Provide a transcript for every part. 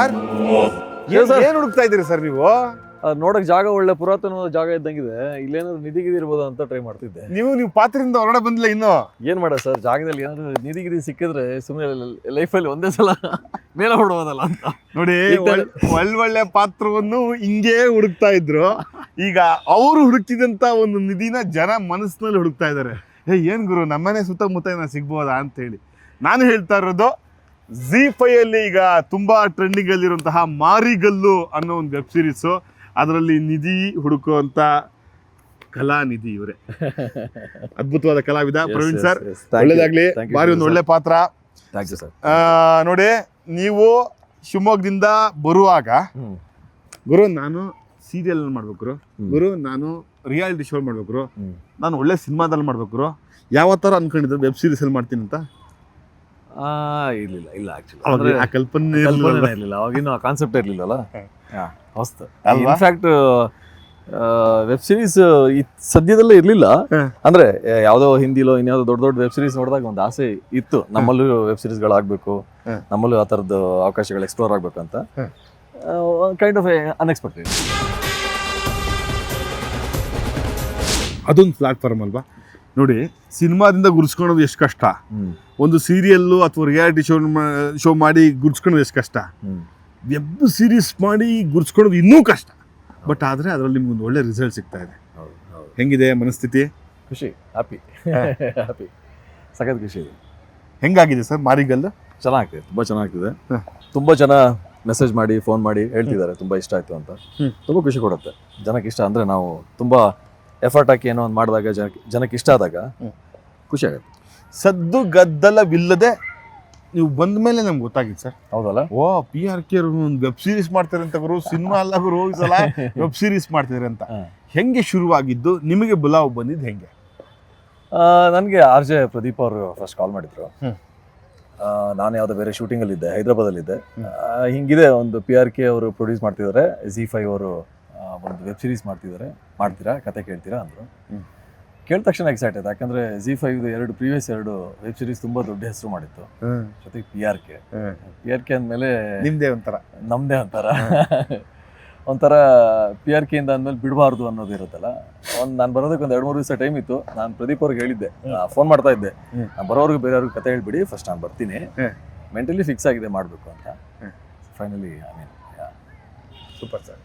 Sir? ಏನ್? ಹುಡುಕ್ತಾ ಇದ್ದೀರಿ ಸರ್ ನೀವು? ನೋಡಕ್ ಜಾಗ ಒಳ್ಳೆ ಪುರಾತನ ಜಾಗ ಇದ್ದಂಗಿದೆ. ಇಲ್ಲೇನಾದ್ರು ನಿಧಿಗಿರಿ ಇರ್ಬೋದು ಅಂತ ಟ್ರೈ ಮಾಡ್ತಿದ್ದೆ. ನೀವು ನೀವು ಪಾತ್ರದಿಂದ ಹೊರಡ ಬಂದಿಲ್ಲ ಇನ್ನು? ಏನ್ ಮಾಡ ಸರ್ ಜಾಗದಲ್ಲಿ ಏನಾದ್ರು ನಿಧಿಗಿರಿ ಸಿಕ್ಕಿದ್ರೆ ಸುಮ್ಮನೆ ಲೈಫಲ್ಲಿ ಒಂದೇ ಸಲ ಮೇಲೆ ಹೊಡುವುದಲ್ಲ ಅಂತ. ನೋಡಿ ಒಳ್ಳೊಳ್ಳೆ ಪಾತ್ರವನ್ನು ಹಿಂಗೇ ಹುಡುಕ್ತಾ ಇದ್ರು. ಈಗ ಅವರು ಹುಡುಕ್ತಿದಂತ ಒಂದು ನಿಧಿನ ಜನ ಮನಸ್ಸಿನಲ್ಲಿ ಹುಡುಕ್ತಾ ಇದ್ದಾರೆ. ಏ ಏನ್ ಗುರು ನಮ್ಮನೆ ಸುತ್ತಮುತ್ತ ಸಿಗ್ಬೋದಾ ಅಂತ ಹೇಳಿ. ನಾನು ಹೇಳ್ತಾ ಇರೋದು ಜಿ ಫೈ ಅಲ್ಲಿ ಈಗ ತುಂಬಾ ಟ್ರೆಂಡಿಂಗ್ ಅಲ್ಲಿರುವಂತಹ ಮಾರಿಗಲ್ಲು ಅನ್ನೋ ಒಂದು ವೆಬ್ ಸೀರೀಸ್ ಅದರಲ್ಲಿ ನಿಧಿ ಹುಡುಕುವಂತ ಕಲಾನಿಧಿ ಇವರೇ. ಅದ್ಭುತವಾದ ಕಲಾವಿದ ಪ್ರವೀಣ್ ಸರ್. ಒಳ್ಳೇದಾಗ್ಲಿ. ಬಾರಿ ಒಂದು ಒಳ್ಳೆ ಪಾತ್ರ. ನೋಡಿ ನೀವು ಶಿವಮೊಗ್ಗದಿಂದ ಬರುವಾಗ ಗುರು ನಾನು ಸೀರಿಯಲ್ ಮಾಡ್ಬೇಕು ಗುರು. ನಾನು ರಿಯಾಲಿಟಿ ಶೋ ಮಾಡ್ಬೇಕು. ನಾನು ಒಳ್ಳೆ ಸಿನಿಮಾದಲ್ಲಿ ಮಾಡ್ಬೇಕು. ಯಾವ ಥರ ಅನ್ಕೊಂಡಿದ್ರು ವೆಬ್ ಸೀರೀಸ್ ಅಲ್ಲಿ ಮಾಡ್ತೀನಿ ಅಂತ? ಇರ್ಲಿಲ್ಲ ಇಲ್ಲ ಆಕ್ಚುಲಿ ಆ ಕಲ್ಪನೆ ಕಲ್ಪನೆ ಇರ್ಲಿಲ್ಲ. ಅವಾಗಿನ ಕಾನ್ಸೆಪ್ಟ್ ಇರಲಿಲ್ಲಲ್ಲ. ಹೊಸ್ತು? ಇನ್ಫ್ಯಾಕ್ಟ್ ವೆಬ್ ಸೀರೀಸ್ ಸದ್ಯದಲ್ಲೇ ಇರ್ಲಿಲ್ಲ. ಅಂದ್ರೆ ಯಾವ್ದೋ ಹಿಂದಿಲೋ ಇನ್ಯಾವುದೋ ದೊಡ್ಡ ದೊಡ್ಡ ವೆಬ್ ಸೀರೀಸ್ ನೋಡಿದಾಗ ಒಂದು ಆಸೆ ಇತ್ತು. ನಮ್ಮಲ್ಲೂ ವೆಬ್ ಸೀರೀಸ್ಗಳಾಗಬೇಕು ಆಗ್ಬೇಕು ನಮ್ಮಲ್ಲೂ ಆ ಥರದ್ದು ಅವಕಾಶಗಳು ಎಕ್ಸ್ಪ್ಲೋರ್ ಆಗ್ಬೇಕಂತ. ಕೈಂಡ್ ಆಫ್ ಅನ್ಎಕ್ಸ್ಪೆಕ್ಟೆಡ್ ಅದೊಂದು ಪ್ಲಾಟ್ಫಾರ್ಮ್ ಅಲ್ವಾ? ನೋಡಿ ಸಿನಿಮಾದಿಂದ ಗುರ್ಸ್ಕೊಳೋದು ಎಷ್ಟು ಕಷ್ಟ. ಒಂದು ಸೀರಿಯಲ್ಲು ಅಥವಾ ರಿಯಾಲಿಟಿ ಶೋ ಶೋ ಮಾಡಿ ಗುರ್ಸ್ಕೊಳೋದು ಎಷ್ಟು ಕಷ್ಟ. ವೆಬ್ ಸೀರೀಸ್ ಮಾಡಿ ಗುರ್ಸ್ಕೊಳೋದು ಇನ್ನೂ ಕಷ್ಟ. ಬಟ್ ಆದರೆ ಅದರಲ್ಲಿ ನಿಮ್ಗೆ ಒಂದು ಒಳ್ಳೆ ರಿಸಲ್ಟ್ ಸಿಗ್ತಾ ಇದೆ. ಹೌದು ಹೌದು. ಹೆಂಗಿದೆ ಮನಸ್ಥಿತಿ? ಖುಷಿ ಹ್ಯಾಪಿ ಹ್ಯಾಪಿ ಸಖತ್ ಖುಷಿ. ಇದೆ ಹೆಂಗಾಗಿದೆ ಸರ್ ಮಾರಿಗಲ್ಲು? ಚೆನ್ನಾಗ್ತಿದೆ ತುಂಬ ಚೆನ್ನಾಗ್ತಿದೆ. ತುಂಬ ಜನ ಮೆಸೇಜ್ ಮಾಡಿ ಫೋನ್ ಮಾಡಿ ಹೇಳ್ತಿದ್ದಾರೆ ತುಂಬ ಇಷ್ಟ ಆಯಿತು ಅಂತ. ತುಂಬ ಖುಷಿ ಕೊಡುತ್ತೆ. ಜನಕ್ಕೆ ಇಷ್ಟ ಅಂದರೆ ನಾವು ತುಂಬ ಎಫರ್ಟ್ ಹಾಕಿ ಏನೋ ಒಂದು ಮಾಡಿದಾಗ ಜನಕ್ಕೆ ಜನಕ್ಕೆ ಇಷ್ಟ ಆದಾಗ ಖುಷಿ ಆಗುತ್ತೆ. ಸದ್ದು ಗದ್ದಲವಿಲ್ಲದೆ ನೀವು ಬಂದ ಮೇಲೆ ನಮ್ಗೆ ಗೊತ್ತಾಗಿತ್ತು ಸರ್. ಹೌದಲ್ಲ? ಓ ಪಿ ಆರ್ ಕೆ ಅವರು ಒಂದು ವೆಬ್ ಸೀರೀಸ್ ಮಾಡ್ತಾರೆ ಅಂತ ಗುರು ಸಿನಿಮಾ ಅಲ್ಲ ಗುರು ಈ ಸಲ ವೆಬ್ ಸೀರೀಸ್ ಮಾಡ್ತಿದ್ದಾರೆ ಅಂತ. ಹೆಂಗೆ ಶುರುವಾಗಿದ್ದು? ನಿಮಗೆ ಬುಲಾವ್ ಬಂದಿದ್ದು ಹೆಂಗೆ? ನನಗೆ ಆರ್ ಜೆ ಪ್ರದೀಪ್ ಅವರು ಫಸ್ಟ್ ಕಾಲ್ ಮಾಡಿದ್ರು. ನಾನು ಯಾವುದೋ ಬೇರೆ ಶೂಟಿಂಗಲ್ಲಿದ್ದೆ ಹೈದ್ರಾಬಾದಲ್ಲಿದ್ದೆ. ಹಿಂಗಿದೆ ಒಂದು ಪಿ ಆರ್ ಕೆ ಅವರು ಪ್ರೊಡ್ಯೂಸ್ ಮಾಡ್ತಿದ್ದಾರೆ ಜಿ ಫೈವ್ ಅವರು ಒಂದು ವೆಬ್ ಸೀರೀಸ್ ಮಾಡ್ತಿದ್ದಾರೆ ಮಾಡ್ತೀರಾ? ಕತೆ ಕೇಳ್ತೀರಾ ಅಂದರು. ಕೇಳಿದ ತಕ್ಷಣ ಎಕ್ಸೈಟ್ ಆಯ್ತು ಯಾಕಂದರೆ ಜಿ ಫೈವ್ದು ಎರಡು ಪ್ರೀವಿಯಸ್ ಎರಡು ವೆಬ್ ಸೀರೀಸ್ ತುಂಬ ದೊಡ್ಡ ಹೆಸರು ಮಾಡಿತ್ತು. ಜೊತೆಗೆ P R K P R K ಅಂದಮೇಲೆ ನಿಮ್ಮದೇ ಒಂಥರ. ನಮ್ಮದೇ ಒಂಥರ. ಒಂಥರ ಪಿ ಆರ್ ಕೆಯಿಂದ ಅಂದಮೇಲೆ ಬಿಡಬಾರ್ದು ಅನ್ನೋದು ಇರುತ್ತಲ್ಲ? ಒಂದು ನಾನು ಬರೋದಕ್ಕೆ ಒಂದು ಎರಡು ಮೂರು ದಿವಸ ಟೈಮ್ ಇತ್ತು. ನಾನು ಪ್ರದೀಪ್ ಅವ್ರಿಗೆ ಹೇಳಿದ್ದೆ. ಫೋನ್ ಮಾಡ್ತಾ ಇದ್ದೆ. ನಾನು ಬರೋರ್ಗೆ ಬೇರೆಯವ್ರಿಗೆ ಕತೆ ಹೇಳ್ಬಿಡಿ ಫಸ್ಟ್ ನಾನು ಬರ್ತೀನಿ. ಮೆಂಟಲಿ ಫಿಕ್ಸ್ ಆಗಿದೆ ಮಾಡಬೇಕು ಅಂತ. Finally I mean super sir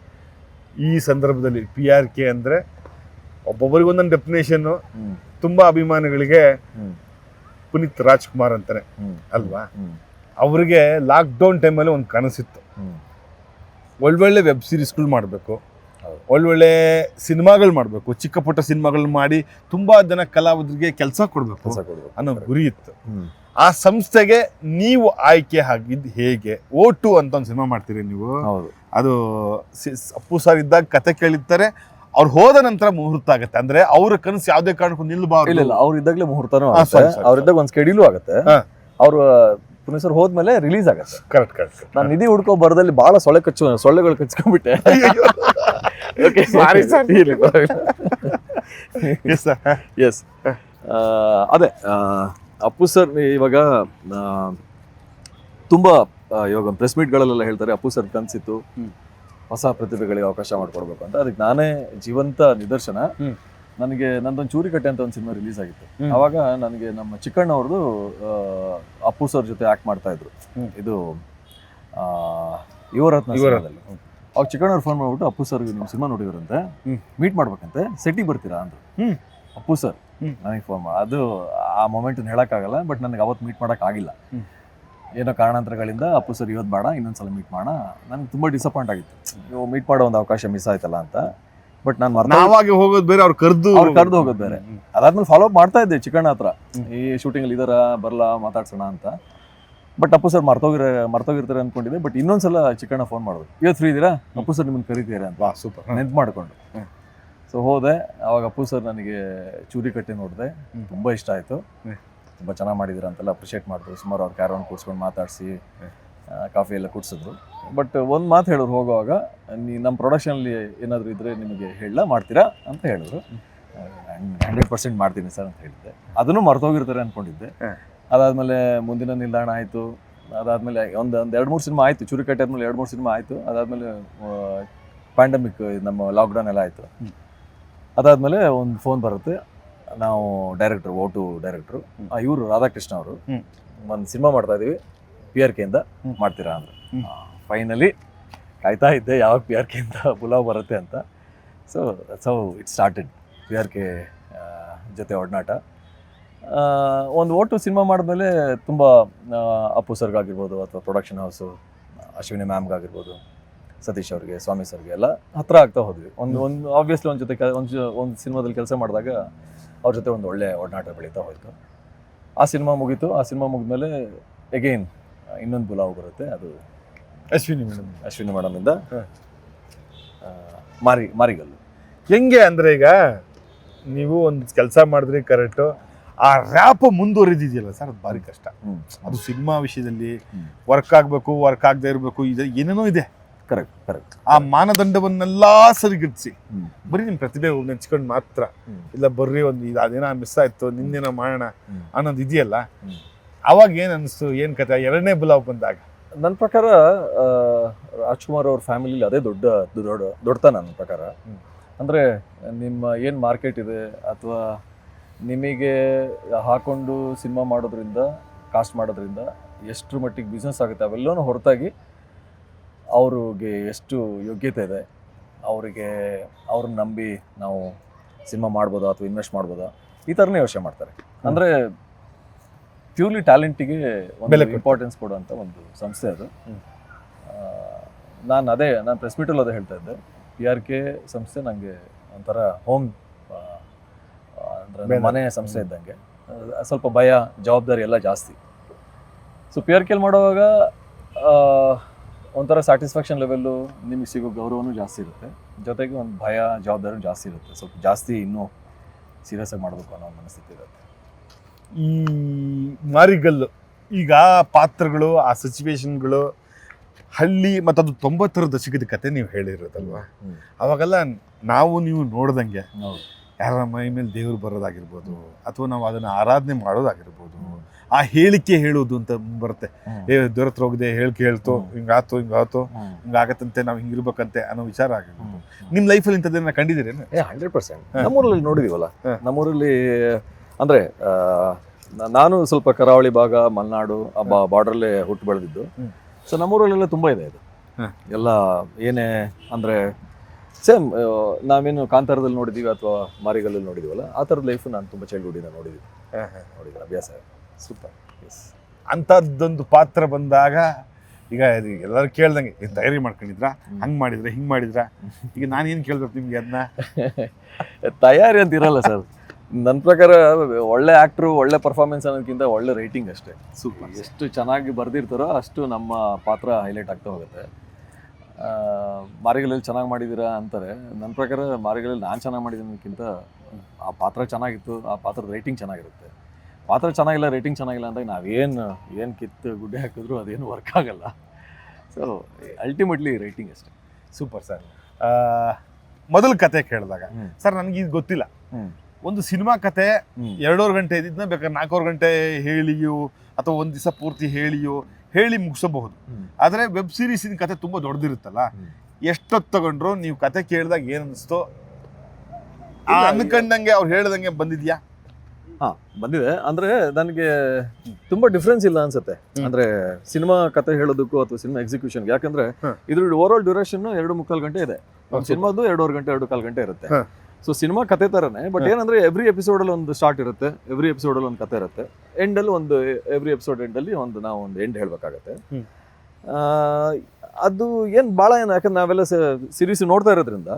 ಈ ಸಂದರ್ಭದಲ್ಲಿ ಪಿ ಆರ್ ಕೆ ಅಂದರೆ ಒಬ್ಬೊಬ್ಬರಿಗೊಂದೊಂದು ಡೆಫಿನೇಷನ್ನು ತುಂಬ ಅಭಿಮಾನಿಗಳಿಗೆ ಪುನೀತ್ ರಾಜ್ಕುಮಾರ್ ಅಂತಾನೆ ಅಲ್ವಾ? ಅವರಿಗೆ ಲಾಕ್ಡೌನ್ ಟೈಮಲ್ಲಿ ಒಂದು ಕನಸಿತ್ತು ಒಳ್ಳೊಳ್ಳೆ ವೆಬ್ ಸೀರೀಸ್ಗಳು ಮಾಡಬೇಕು. ಒಳ್ಳೊಳ್ಳೆ ಸಿನಿಮಾಗಳು ಮಾಡಬೇಕು. ಚಿಕ್ಕ ಪುಟ್ಟ ಸಿನಿಮಾಗಳು ಮಾಡಿ ತುಂಬ ಜನ ಕಲಾವಿದರಿಗೆ ಕೆಲಸ ಕೊಡಬೇಕು ಅನ್ನೋ ಗುರಿ ಇತ್ತು. ಆ ಸಂಸ್ಥೆಗೆ ನೀವು ಆಯ್ಕೆ ಆಗಿದ್ದು ಹೇಗೆ? ಓಟು ಅಂತ ಒಂದು ಸಿನಿಮಾ ಮಾಡ್ತೀರಿ ನೀವು. ಹೌದು. ಅದು ಸಿ- ಅಪ್ಪು ಸರ್ ಇದ್ದಾಗ ಕತೆ ಕೇಳಿರ್ತಾರೆ. ಅವ್ರು ಹೋದ ನಂತರ ಮುಹೂರ್ತ ಆಗುತ್ತೆ. ಅಂದ್ರೆ ಅವ್ರ ಕನಸು ಯಾವುದೇ ಕಾರಣಕ್ಕೂ ಇಲ್ಲ ನಿಲ್ಬಾರ್ದು. ಇಲ್ಲ ಅವ್ರು ಇದ್ದಾಗಲೇ ಮುಹೂರ್ತನೂ ಹಾ, ಆಗುತ್ತೆ. sorry, sorry, ಅವ್ರಿದ್ದಾಗ ಒಂದು ಸ್ಕೆಡ್ಯೂಲು ಆಗುತ್ತೆ. ಹಾ. ಅವರು ಪುನೀತ್ ಸರ್ ಹೋದ್ಮೇಲೆ ರಿಲೀಸ್ ಆಗುತ್ತೆ. ಕರೆಕ್ಟ್ ಕರೆಕ್ಟ್ ನಾನು ನಿಧಿ ಹುಡ್ಕೋ ಬರದಲ್ಲಿ ಬಹಳ ಸೊಳ್ಳೆ ಕಚ್ಚು ಸೊಳ್ಳೆಗಳು ಕಚ್ಕೊಂಡ್ಬಿಟ್ಟೆ. Sorry, sir. ಇರ್ಲಿ ಎಸ್ ಅದೇ ಆ, ಅಪ್ಪು ಸರ್ ಇವಾಗ ತುಂಬ ಇವಾಗ ಪ್ರೆಸ್ ಮೀಟ್ಗಳಲ್ಲೆಲ್ಲ ಹೇಳ್ತಾರೆ ಅಪ್ಪು ಸರ್ ಕನಸಿತ್ತು ಹೊಸ ಪ್ರತಿಭೆಗಳಿಗೆ ಅವಕಾಶ ಮಾಡಿಕೊಡ್ಬೇಕು ಅಂತ ಅದಕ್ಕೆ ನಾನೇ ಜೀವಂತ ನಿದರ್ಶನ. ನನಗೆ ನಂದೊಂದು ಚೂರಿ ಕಟ್ಟೆ ಅಂತ ಒಂದು ಸಿನಿಮಾ ರಿಲೀಸ್ ಆಗಿತ್ತು. ಅವಾಗ ನನಗೆ ನಮ್ಮ ಚಿಕ್ಕಣ್ಣ ಅವ್ರದ್ದು ಅಪ್ಪು ಸರ್ ಜೊತೆ ಆಕ್ಟ್ ಮಾಡ್ತಾ ಇದ್ರು ಇದು ಆ, ಯುವರತ್ನ. ಸಿನಿಮಾದಲ್ಲಿ. ಅವಾಗ ಚಿಕ್ಕಣ್ಣವ್ರು ಫೋನ್ ಮಾಡ್ಬಿಟ್ಟು ಅಪ್ಪು ಸರ್ ನಿಮ್ಮ ಸಿನಿಮಾ ನೋಡಿದ್ರಂತೆ. ಮೀಟ್ ಮಾಡ್ಬೇಕಂತೆ ಸೆಟ್ಟಿಗೆ ಬರ್ತೀರಾ ಅಂದ್ರು. ಅಪ್ಪು ಸರ್. ನನಗೆ ಫೋನ್ ಮಾಡಿ. ಅದು ಆ ಮೊಮೆಂಟ್ ಹೇಳೋಕ್ಕಾಗಲ್ಲ ಬಟ್ ನನಗೆ ಅವತ್ತು ಮೀಟ್ ಮಾಡೋಕ್ಕಾಗಿಲ್ಲ. ಏನೋ ಕಾರಣಾಂತರಗಳಿಂದ ಅಪ್ಪು ಸರ್ ಇವತ್ತು ಬೇಡ ಇನ್ನೊಂದ್ಸಲ ಮೀಟ್ ಮಾಡೋಣ. ನನಗೆ ತುಂಬ ಡಿಸಪಾಯಿಂಟ್ ಆಗಿತ್ತು. ಮೀಟ್ ಮಾಡೋ ಒಂದು ಅವಕಾಶ ಮಿಸ್ ಆಯ್ತಲ್ಲ ಅಂತ ಬಟ್ ನಾನು ನಾವಾಗಿ ಹೋಗೋದು ಬೇರೆ ಅವ್ರು ಕರೆದು ಅವ್ರು ಕರೆದು ಹೋಗೋದು ಬೇರೆ. ಅದಾದ್ಮೇಲೆ ಫಾಲೋ ಅಪ್ ಮಾಡ್ತಾ ಇದ್ದೆ ಚಿಕ್ಕಣ್ಣ ಹತ್ರ. ಈ ಶೂಟಿಂಗಲ್ಲಿ ಇದಾರ ಬರಲ್ಲ ಮಾತಾಡ್ಸೋಣ ಅಂತ. ಬಟ್ ಅಪ್ಪು ಸರ್ ಮರ್ತೋಗಿರ ಮರ್ತೋಗಿರ್ತಾರೆ ಅನ್ಕೊಂಡಿದ್ದೆ ಬಟ್ ಇನ್ನೊಂದ್ಸಲ ಚಿಕ್ಕಣ್ಣ ಫೋನ್ ಮಾಡೋದು ಇವತ್ತು ಫ್ರೀ ಇದೀರಾ? ಅಪ್ಪು ಸರ್ ನಿಮ್ಮನ್ನು ಕರಿತೀರಾ ಅಂತ. ಸೂಪರ್ ನೆನ್ಪು ಮಾಡ್ಕೊಂಡು. ಸೊ ಹೋದೆ. ಅವಾಗ ಅಪ್ಪು ಸರ್ ನನಗೆ ಚೂರಿ ಕಟ್ಟಿ ನೋಡಿದೆ. ತುಂಬ ಇಷ್ಟ ಆಯಿತು. ತುಂಬ ಚೆನ್ನಾಗಿ ಮಾಡಿದ್ದೀರಾ ಅಂತೆಲ್ಲ ಅಪ್ರಿಷಿಯೇಟ್ ಮಾಡಿದ್ರು. ಸುಮಾರು ಅವ್ರು ಕ್ಯಾರೋನ್ ಕೂಡ್ಸ್ಕೊಂಡು ಮಾತಾಡಿಸಿ ಕಾಫಿ ಎಲ್ಲ ಕುಡಿಸಿದ್ರು. ಬಟ್ ಒಂದು ಮಾತು ಹೇಳೋರು ಹೋಗುವಾಗ ನೀ ನಮ್ಮ ಪ್ರೊಡಕ್ಷನಲ್ಲಿ ಏನಾದರೂ ಇದ್ದರೆ ನಿಮಗೆ ಹೇಳ ಮಾಡ್ತೀರಾ ಅಂತ ಹೇಳಿದ್ರು. ಹಂಡ್ರೆಡ್ ಪರ್ಸೆಂಟ್ ಮಾಡ್ತೀನಿ ಸರ್ ಅಂತ ಹೇಳಿದ್ದೆ. ಅದನ್ನು ಮರ್ತೋಗಿರ್ತಾರೆ ಅಂದ್ಕೊಂಡಿದ್ದೆ. ಅದಾದಮೇಲೆ ಮುಂದಿನ ನಿಲ್ದಾಣ ಆಯಿತು. ಅದಾದಮೇಲೆ ಒಂದು ಒಂದು ಎರಡು ಮೂರು ಸಿನಿಮಾ ಆಯಿತು. ಚುರುಕಟ್ಟೆ ಆದಮೇಲೆ ಎರಡು ಮೂರು ಸಿನಿಮಾ ಆಯಿತು. ಅದಾದಮೇಲೆ ಪ್ಯಾಂಡಮಿಕ್ ನಮ್ಮ ಲಾಕ್ಡೌನ್ ಎಲ್ಲ ಆಯಿತು. ಅದಾದಮೇಲೆ ಒಂದು ಫೋನ್ ಬರುತ್ತೆ. ನಾವು ಡೈರೆಕ್ಟ್ರು ಓಟು ಡೈರೆಕ್ಟ್ರು ಹ್ಮ್. ಇವರು ರಾಧಾಕೃಷ್ಣ ಅವರು. ಒಂದು ಸಿನಿಮಾ ಮಾಡ್ತಾ ಇದೀವಿ. ಪಿ ಆರ್ ಕೆಯಿಂದ. ಮಾಡ್ತೀರಾ ಅಂದರು ಫೈನಲಿ ಕಾಯ್ತಾ ಇದ್ದೆ ಯಾವಾಗ ಪಿ ಆರ್ ಕೆಯಿಂದ ಪುಲಾವ್ ಬರುತ್ತೆ ಅಂತ. So so it started P R K ಜೊತೆ ಒಡನಾಟ. ಒಂದು ಓಟು ಸಿನಿಮಾ ಮಾಡಿದ್ಮೇಲೆ ತುಂಬ ಅಪ್ಪು ಸರ್ಗಾಗಿರ್ಬೋದು ಅಥವಾ ಪ್ರೊಡಕ್ಷನ್ ಹೌಸು ಅಶ್ವಿನಿ ಮ್ಯಾಮ್ಗಾಗಿರ್ಬೋದು ಸತೀಶ್ ಅವ್ರಿಗೆ ಸ್ವಾಮಿ ಸರ್ಗೆ ಎಲ್ಲ ಹತ್ರ ಆಗ್ತಾ ಹೋದ್ವಿ. ಒಂದು ಒಂದು ಆಬ್ವಿಯಸ್ಲಿ ಒಂದು ಜೊತೆ ಒಂದು ಒಂದು ಸಿನಿಮಾದಲ್ಲಿ ಕೆಲಸ ಮಾಡಿದಾಗ ಅವ್ರ ಜೊತೆ ಒಂದು ಒಳ್ಳೆ ಒಡನಾಟ ಬೆಳೀತಾ ಹೋಯ್ತು. ಆ ಸಿನಿಮಾ ಮುಗೀತು. ಆ ಸಿನಿಮಾ ಮುಗಿದ್ಮೇಲೆ ಎಗೈನ್ ಇನ್ನೊಂದು ಬುಲಾವ್ ಬರುತ್ತೆ. ಅದು ಅಶ್ವಿನಿ ಮೇಡಮ್. ಅಶ್ವಿನಿ ಮೇಡಮಿಂದ ಹ. ಮಾರಿ ಮಾರಿಗಲ್ಲು. ಹೆಂಗೆ ಅಂದರೆ ಈಗ ನೀವು ಒಂದು ಕೆಲಸ ಮಾಡಿದ್ರಿ ಕರೆಕ್ಟು ಆ ರ್ಯಾಪ್ ಮುಂದುವರಿದಿದೆಯಲ್ಲ ಸರ್ ಅದು ಭಾರಿ ಕಷ್ಟ. ಅದು ಸಿನಿಮಾ ವಿಷಯದಲ್ಲಿ ವರ್ಕ್ ಆಗಬೇಕು ವರ್ಕ್ ಆಗದೆ ಇರಬೇಕು ಇದು ಏನೇನೋ ಇದೆ. ಕರೆಕ್ಟ್ ಕರೆಕ್ಟ್ ಆ ಮಾನದಂಡವನ್ನೆಲ್ಲ ಸರಿಗಿಡ್ಸಿ. ಬರೀ ನಿಮ್ಮ ಪ್ರತಿಭೆ ನೆಚ್ಕೊಂಡು ಮಾತ್ರ. ಇಲ್ಲ ಬರ್ರಿ ಒಂದು ಇದು ಅದೇನೋ ಮಿಸ್ ಆಯ್ತು ನಿನ್ನೇನೋ ಮಾಡೋಣ ಅನ್ನೋದು ಇದೆಯಲ್ಲ? ಅವಾಗ ಏನು ಅನಿಸ್ತು ಏನು ಕತೆ ಎರಡನೇ ಬುಲಾವ್ ಬಂದಾಗ. ನನ್ನ ಪ್ರಕಾರ ರಾಜ್ಕುಮಾರ್ ಅವ್ರ ಫ್ಯಾಮಿಲಿಲಿ ಅದೇ ದೊಡ್ಡ ದೊಡ್ಡ ದೊಡ್ಡತನ ನನ್ನ ಪ್ರಕಾರ. ಅಂದರೆ ನಿಮ್ಮ ಏನು ಮಾರ್ಕೆಟ್ ಇದೆ ಅಥವಾ ನಿಮಗೆ ಹಾಕೊಂಡು ಸಿನಿಮಾ ಮಾಡೋದ್ರಿಂದ ಕಾಸ್ಟ್ ಮಾಡೋದ್ರಿಂದ ಎಷ್ಟು ಮಟ್ಟಿಗೆ ಬಿಸ್ನೆಸ್ ಆಗುತ್ತೆ ಅವೆಲ್ಲವೂ ಹೊರತಾಗಿ ಅವ್ರಿಗೆ ಎಷ್ಟು ಯೋಗ್ಯತೆ ಇದೆ ಅವರಿಗೆ ಅವ್ರನ್ನ ನಂಬಿ ನಾವು ಸಿನಿಮಾ ಮಾಡ್ಬೋದಾ ಅಥವಾ ಇನ್ವೆಸ್ಟ್ ಮಾಡ್ಬೋದಾ ಈ ಥರನೇ ಯೋಚನೆ ಮಾಡ್ತಾರೆ. ಅಂದರೆ ಪ್ಯೂರ್ಲಿ ಟ್ಯಾಲೆಂಟಿಗೆ ಒಂದು ಬೆಲೆ ಇಂಪಾರ್ಟೆನ್ಸ್ ಕೊಡುವಂಥ ಒಂದು ಸಂಸ್ಥೆ ಅದು. ನಾನು ಅದೇ ನಾನು ಪ್ರೆಸ್ ಮೀಟಲ್ಲಿ ಅದೇ ಹೇಳ್ತಾ ಇದ್ದೆ. ಪಿ ಆರ್ ಕೆ ಸಂಸ್ಥೆ ನನಗೆ ಒಂಥರ ಹೋಮ್ ಅಂದರೆ ಮನೆ ಸಂಸ್ಥೆ ಇದ್ದಂಗೆ. ಸ್ವಲ್ಪ ಭಯ ಜವಾಬ್ದಾರಿ ಎಲ್ಲ ಜಾಸ್ತಿ. ಸೊ ಪಿ ಆರ್ ಕೆಲ್ ಮಾಡುವಾಗ ಒಂಥರ ಸ್ಯಾಟಿಸ್ಫ್ಯಾಕ್ಷನ್ ಲೆವೆಲ್ಲು ನಿಮಗೆ ಸಿಗೋ ಗೌರವನೂ ಜಾಸ್ತಿ ಇರುತ್ತೆ. ಜೊತೆಗೆ ಒಂದು ಭಯ ಜವಾಬ್ದಾರಿ ಜಾಸ್ತಿ ಇರುತ್ತೆ. ಸ್ವಲ್ಪ ಜಾಸ್ತಿ ಇನ್ನೂ ಸೀರಿಯಸ್ ಆಗಿ ಮಾಡಬೇಕು ಅನ್ನೋ ಮನಸ್ಥಿತಿ ಇರುತ್ತೆ. ಈ ಮಾರಿಗಲ್ಲು ಈಗ ಆ ಪಾತ್ರಗಳು ಆ ಸಿಚುವೇಶನ್ಗಳು ಹಳ್ಳಿ ಮತ್ತು ಅದು ತೊಂಬತ್ತರ ದಶಕದ ಕತೆ ನೀವು ಹೇಳಿರೋದಲ್ವಾ. ಅವಾಗೆಲ್ಲ ನಾವು ನೀವು ನೋಡ್ದಂಗೆ ಯಾರ ಮೈ ಮೇಲೆ ದೇವ್ರು ಬರೋದಾಗಿರ್ಬೋದು ಅಥವಾ ನಾವು ಅದನ್ನು ಆರಾಧನೆ ಮಾಡೋದಾಗಿರ್ಬೋದು ಆ ಹೇಳಿಕೆ ಹೇಳೋದು ಅಂತ ಬರುತ್ತೆ. ಏ ದೂರ ಹತ್ರ ಹೋಗಿದೆ ಹೇಳಿಕೆ ಹೇಳ್ತು. ಹಿಂಗಾತು ಹಿಂಗಾತು ಹಿಂಗಾಗತ್ತಂತೆ ನಾವು ಹಿಂಗಿರ್ಬೇಕಂತೆ ಅನ್ನೋ ವಿಚಾರ ಆಗಿರ್ಬೋದು ನಿಮ್ಮ ಲೈಫಲ್ಲಿ ಇಂಥದ್ದನ್ನ ಕಂಡಿದ್ದೀರೇನು ಏ ಹಂಡ್ರೆಡ್ ಪರ್ಸೆಂಟ್. ನಮ್ಮೂರಲ್ಲಿ ನೋಡಿದೀವಲ್ಲ. ನಮ್ಮೂರಲ್ಲಿ ಅಂದ್ರೆ ನಾನು ಸ್ವಲ್ಪ ಕರಾವಳಿ ಭಾಗ ಮಲೆನಾಡು ಬಾರ್ಡ್ರಲ್ಲೇ ಹುಟ್ಟು ಬೆಳೆದಿದ್ದು. ಸೊ ನಮ್ಮೂರಲ್ಲೆಲ್ಲ ತುಂಬಾ ಇದೆ ಇದು. ಎಲ್ಲ ಏನೇ ಅಂದ್ರೆ ಸೇಮ್ ನಾವೇನು ಕಾಂತಾರದಲ್ಲಿ ನೋಡಿದೀವಿ ಅಥವಾ ಮಾರಿಗಲ್ಲಲ್ಲಿ ನೋಡಿದೀವಲ್ಲ ಆ ಥರದ ಲೈಫ್ ನಾನು ತುಂಬ ಚೈಲ್ಡ್ಹುಡ್ಡಿಂದ ನೋಡಿದ್ದೀನಿ ನೋಡಿದ್ದೀನಿ ಅಭ್ಯಾಸ. ಸೂಪರ್. ಎಸ್ ಅಂಥದ್ದೊಂದು ಪಾತ್ರ ಬಂದಾಗ ಈಗ ಎಲ್ಲರೂ ಕೇಳ್ದಂಗೆ ಏನು ತಯಾರಿ ಮಾಡ್ಕೊಂಡಿದ್ರ? ಹಂಗೆ ಮಾಡಿದ್ರೆ? ಹಿಂಗೆ ಮಾಡಿದ್ರ? ಈಗ ನಾನು ಏನು ಕೇಳ್ಬೇಕು ನಿಮಗೆ ಅದನ್ನ ತಯಾರಿ ಅಂತ ಇರಲ್ಲ ಸರ್. ನನ್ನ ಪ್ರಕಾರ ಒಳ್ಳೆ ಆ್ಯಕ್ಟ್ರು ಒಳ್ಳೆ ಪರ್ಫಾರ್ಮೆನ್ಸ್ ಅನ್ನೋದಕ್ಕಿಂತ ಒಳ್ಳೆ ರೈಟಿಂಗ್ ಅಷ್ಟೇ. ಸೂಪರ್. ಎಷ್ಟು ಚೆನ್ನಾಗಿ ಬರ್ದಿರ್ತಾರೋ ಅಷ್ಟು ನಮ್ಮ ಪಾತ್ರ ಹೈಲೈಟ್ ಆಗ್ತಾ ಹೋಗುತ್ತೆ. ಮಾರಿಗಳಲ್ಲಿ ಚೆನ್ನಾಗಿ ಮಾಡಿದ್ದೀರಾ ಅಂತಾರೆ. ನನ್ನ ಪ್ರಕಾರ ಮಾರಿಗಳಲ್ಲಿ ನಾನು ಚೆನ್ನಾಗಿ ಮಾಡಿದ್ದೀನಕ್ಕಿಂತ ಆ ಪಾತ್ರ ಚೆನ್ನಾಗಿತ್ತು ಆ ಪಾತ್ರದ ರೈಟಿಂಗ್ ಚೆನ್ನಾಗಿರುತ್ತೆ. ಪಾತ್ರ ಚೆನ್ನಾಗಿಲ್ಲ ರೇಟಿಂಗ್ ಚೆನ್ನಾಗಿಲ್ಲ ಅಂದಾಗ ನಾವೇನು ಏನು ಕಿತ್ತು ಗುಡ್ಡೆ ಹಾಕಿದ್ರು ಅದೇನು ವರ್ಕ್ ಆಗಲ್ಲ. ಸೊ ಅಲ್ಟಿಮೇಟ್ಲಿ ರೇಟಿಂಗ್ ಅಷ್ಟೇ. ಸೂಪರ್ ಸರ್ ಮೊದಲ ಕತೆ ಕೇಳಿದಾಗ ಸರ್ ನನಗೆ ಇದು ಗೊತ್ತಿಲ್ಲ. ಒಂದು ಸಿನಿಮಾ ಕತೆ. ಎರಡೂವರೆ ಗಂಟೆ ಇದ್ದಿದ್ನ ಬೇಕಾದ್ರೆ ನಾಲ್ಕೂವರೆ ಗಂಟೆ ಹೇಳಿಯೋ ಅಥವಾ ಒಂದು ದಿವಸ ಪೂರ್ತಿ ಹೇಳಿಯೋ ಹೇಳಿ ಮುಗಿಸಬಹುದು. ಆದರೆ ವೆಬ್ ಸೀರೀಸಿನ ಕತೆ ತುಂಬ ದೊಡ್ಡದಿರುತ್ತಲ್ಲ. ಎಷ್ಟೊತ್ತು ತಗೊಂಡ್ರು ನೀವು ಕತೆ ಕೇಳಿದಾಗ ಏನು ಅನಿಸ್ತೋ? ಅನ್ಕಂಡಂಗೆ ಅವ್ರು ಹೇಳ್ದಂಗೆ ಬಂದಿದ್ಯಾ? ಹಾ ಬಂದಿದೆ. ಅಂದ್ರೆ ನನಗೆ ತುಂಬಾ ಡಿಫ್ರೆನ್ಸ್ ಇಲ್ಲ ಅನ್ಸುತ್ತೆ. ಅಂದ್ರೆ ಸಿನಿಮಾ ಕತೆ ಹೇಳೋದಕ್ಕೂ ಅಥವಾ ಸಿನಿಮಾ ಎಕ್ಸಿಕ್ಯೂಷನ್ ಯಾಕಂದ್ರೆ. ಇದ್ರ ಓವರ್ ಆಲ್ ಡ್ಯೂರೇಷನ್ ಎರಡು ಮುಕ್ಕಾಲು ಗಂಟೆ ಇದೆ. ಸಿನಿಮಾದು ಎರಡೂವರೆ ಗಂಟೆ ಎರಡು ಕಾಲು ಗಂಟೆ ಇರುತ್ತೆ. ಸೊ ಸಿನಿಮಾ ಕತೆ ತರನೇ ಬಟ್ ಏನಂದ್ರೆ ಎವ್ರಿ ಎಪಿಸೋಡ್ ಅಲ್ಲಿ ಒಂದು ಸ್ಟಾರ್ಟ್ ಇರುತ್ತೆ. ಎವ್ರಿ ಎಪಿಸೋಡ್ ಅಲ್ಲಿ ಒಂದು ಕತೆ ಇರುತ್ತೆ. ಎಂಡ್ ಅಲ್ಲಿ ಒಂದು ಎವ್ರಿ ಎಪಿಸೋಡ್ ಎಂಡ್ ಅಲ್ಲಿ ಒಂದು ನಾವು ಒಂದು ಎಂಡ್ ಹೇಳ್ಬೇಕಾಗತ್ತೆ. ಆ, ಅದು ಏನ್ ಭಾಳ ಏನು ಯಾಕಂದ್ರೆ ನಾವೆಲ್ಲ ಸಿರೀಸ್ ನೋಡ್ತಾ ಇರೋದ್ರಿಂದ.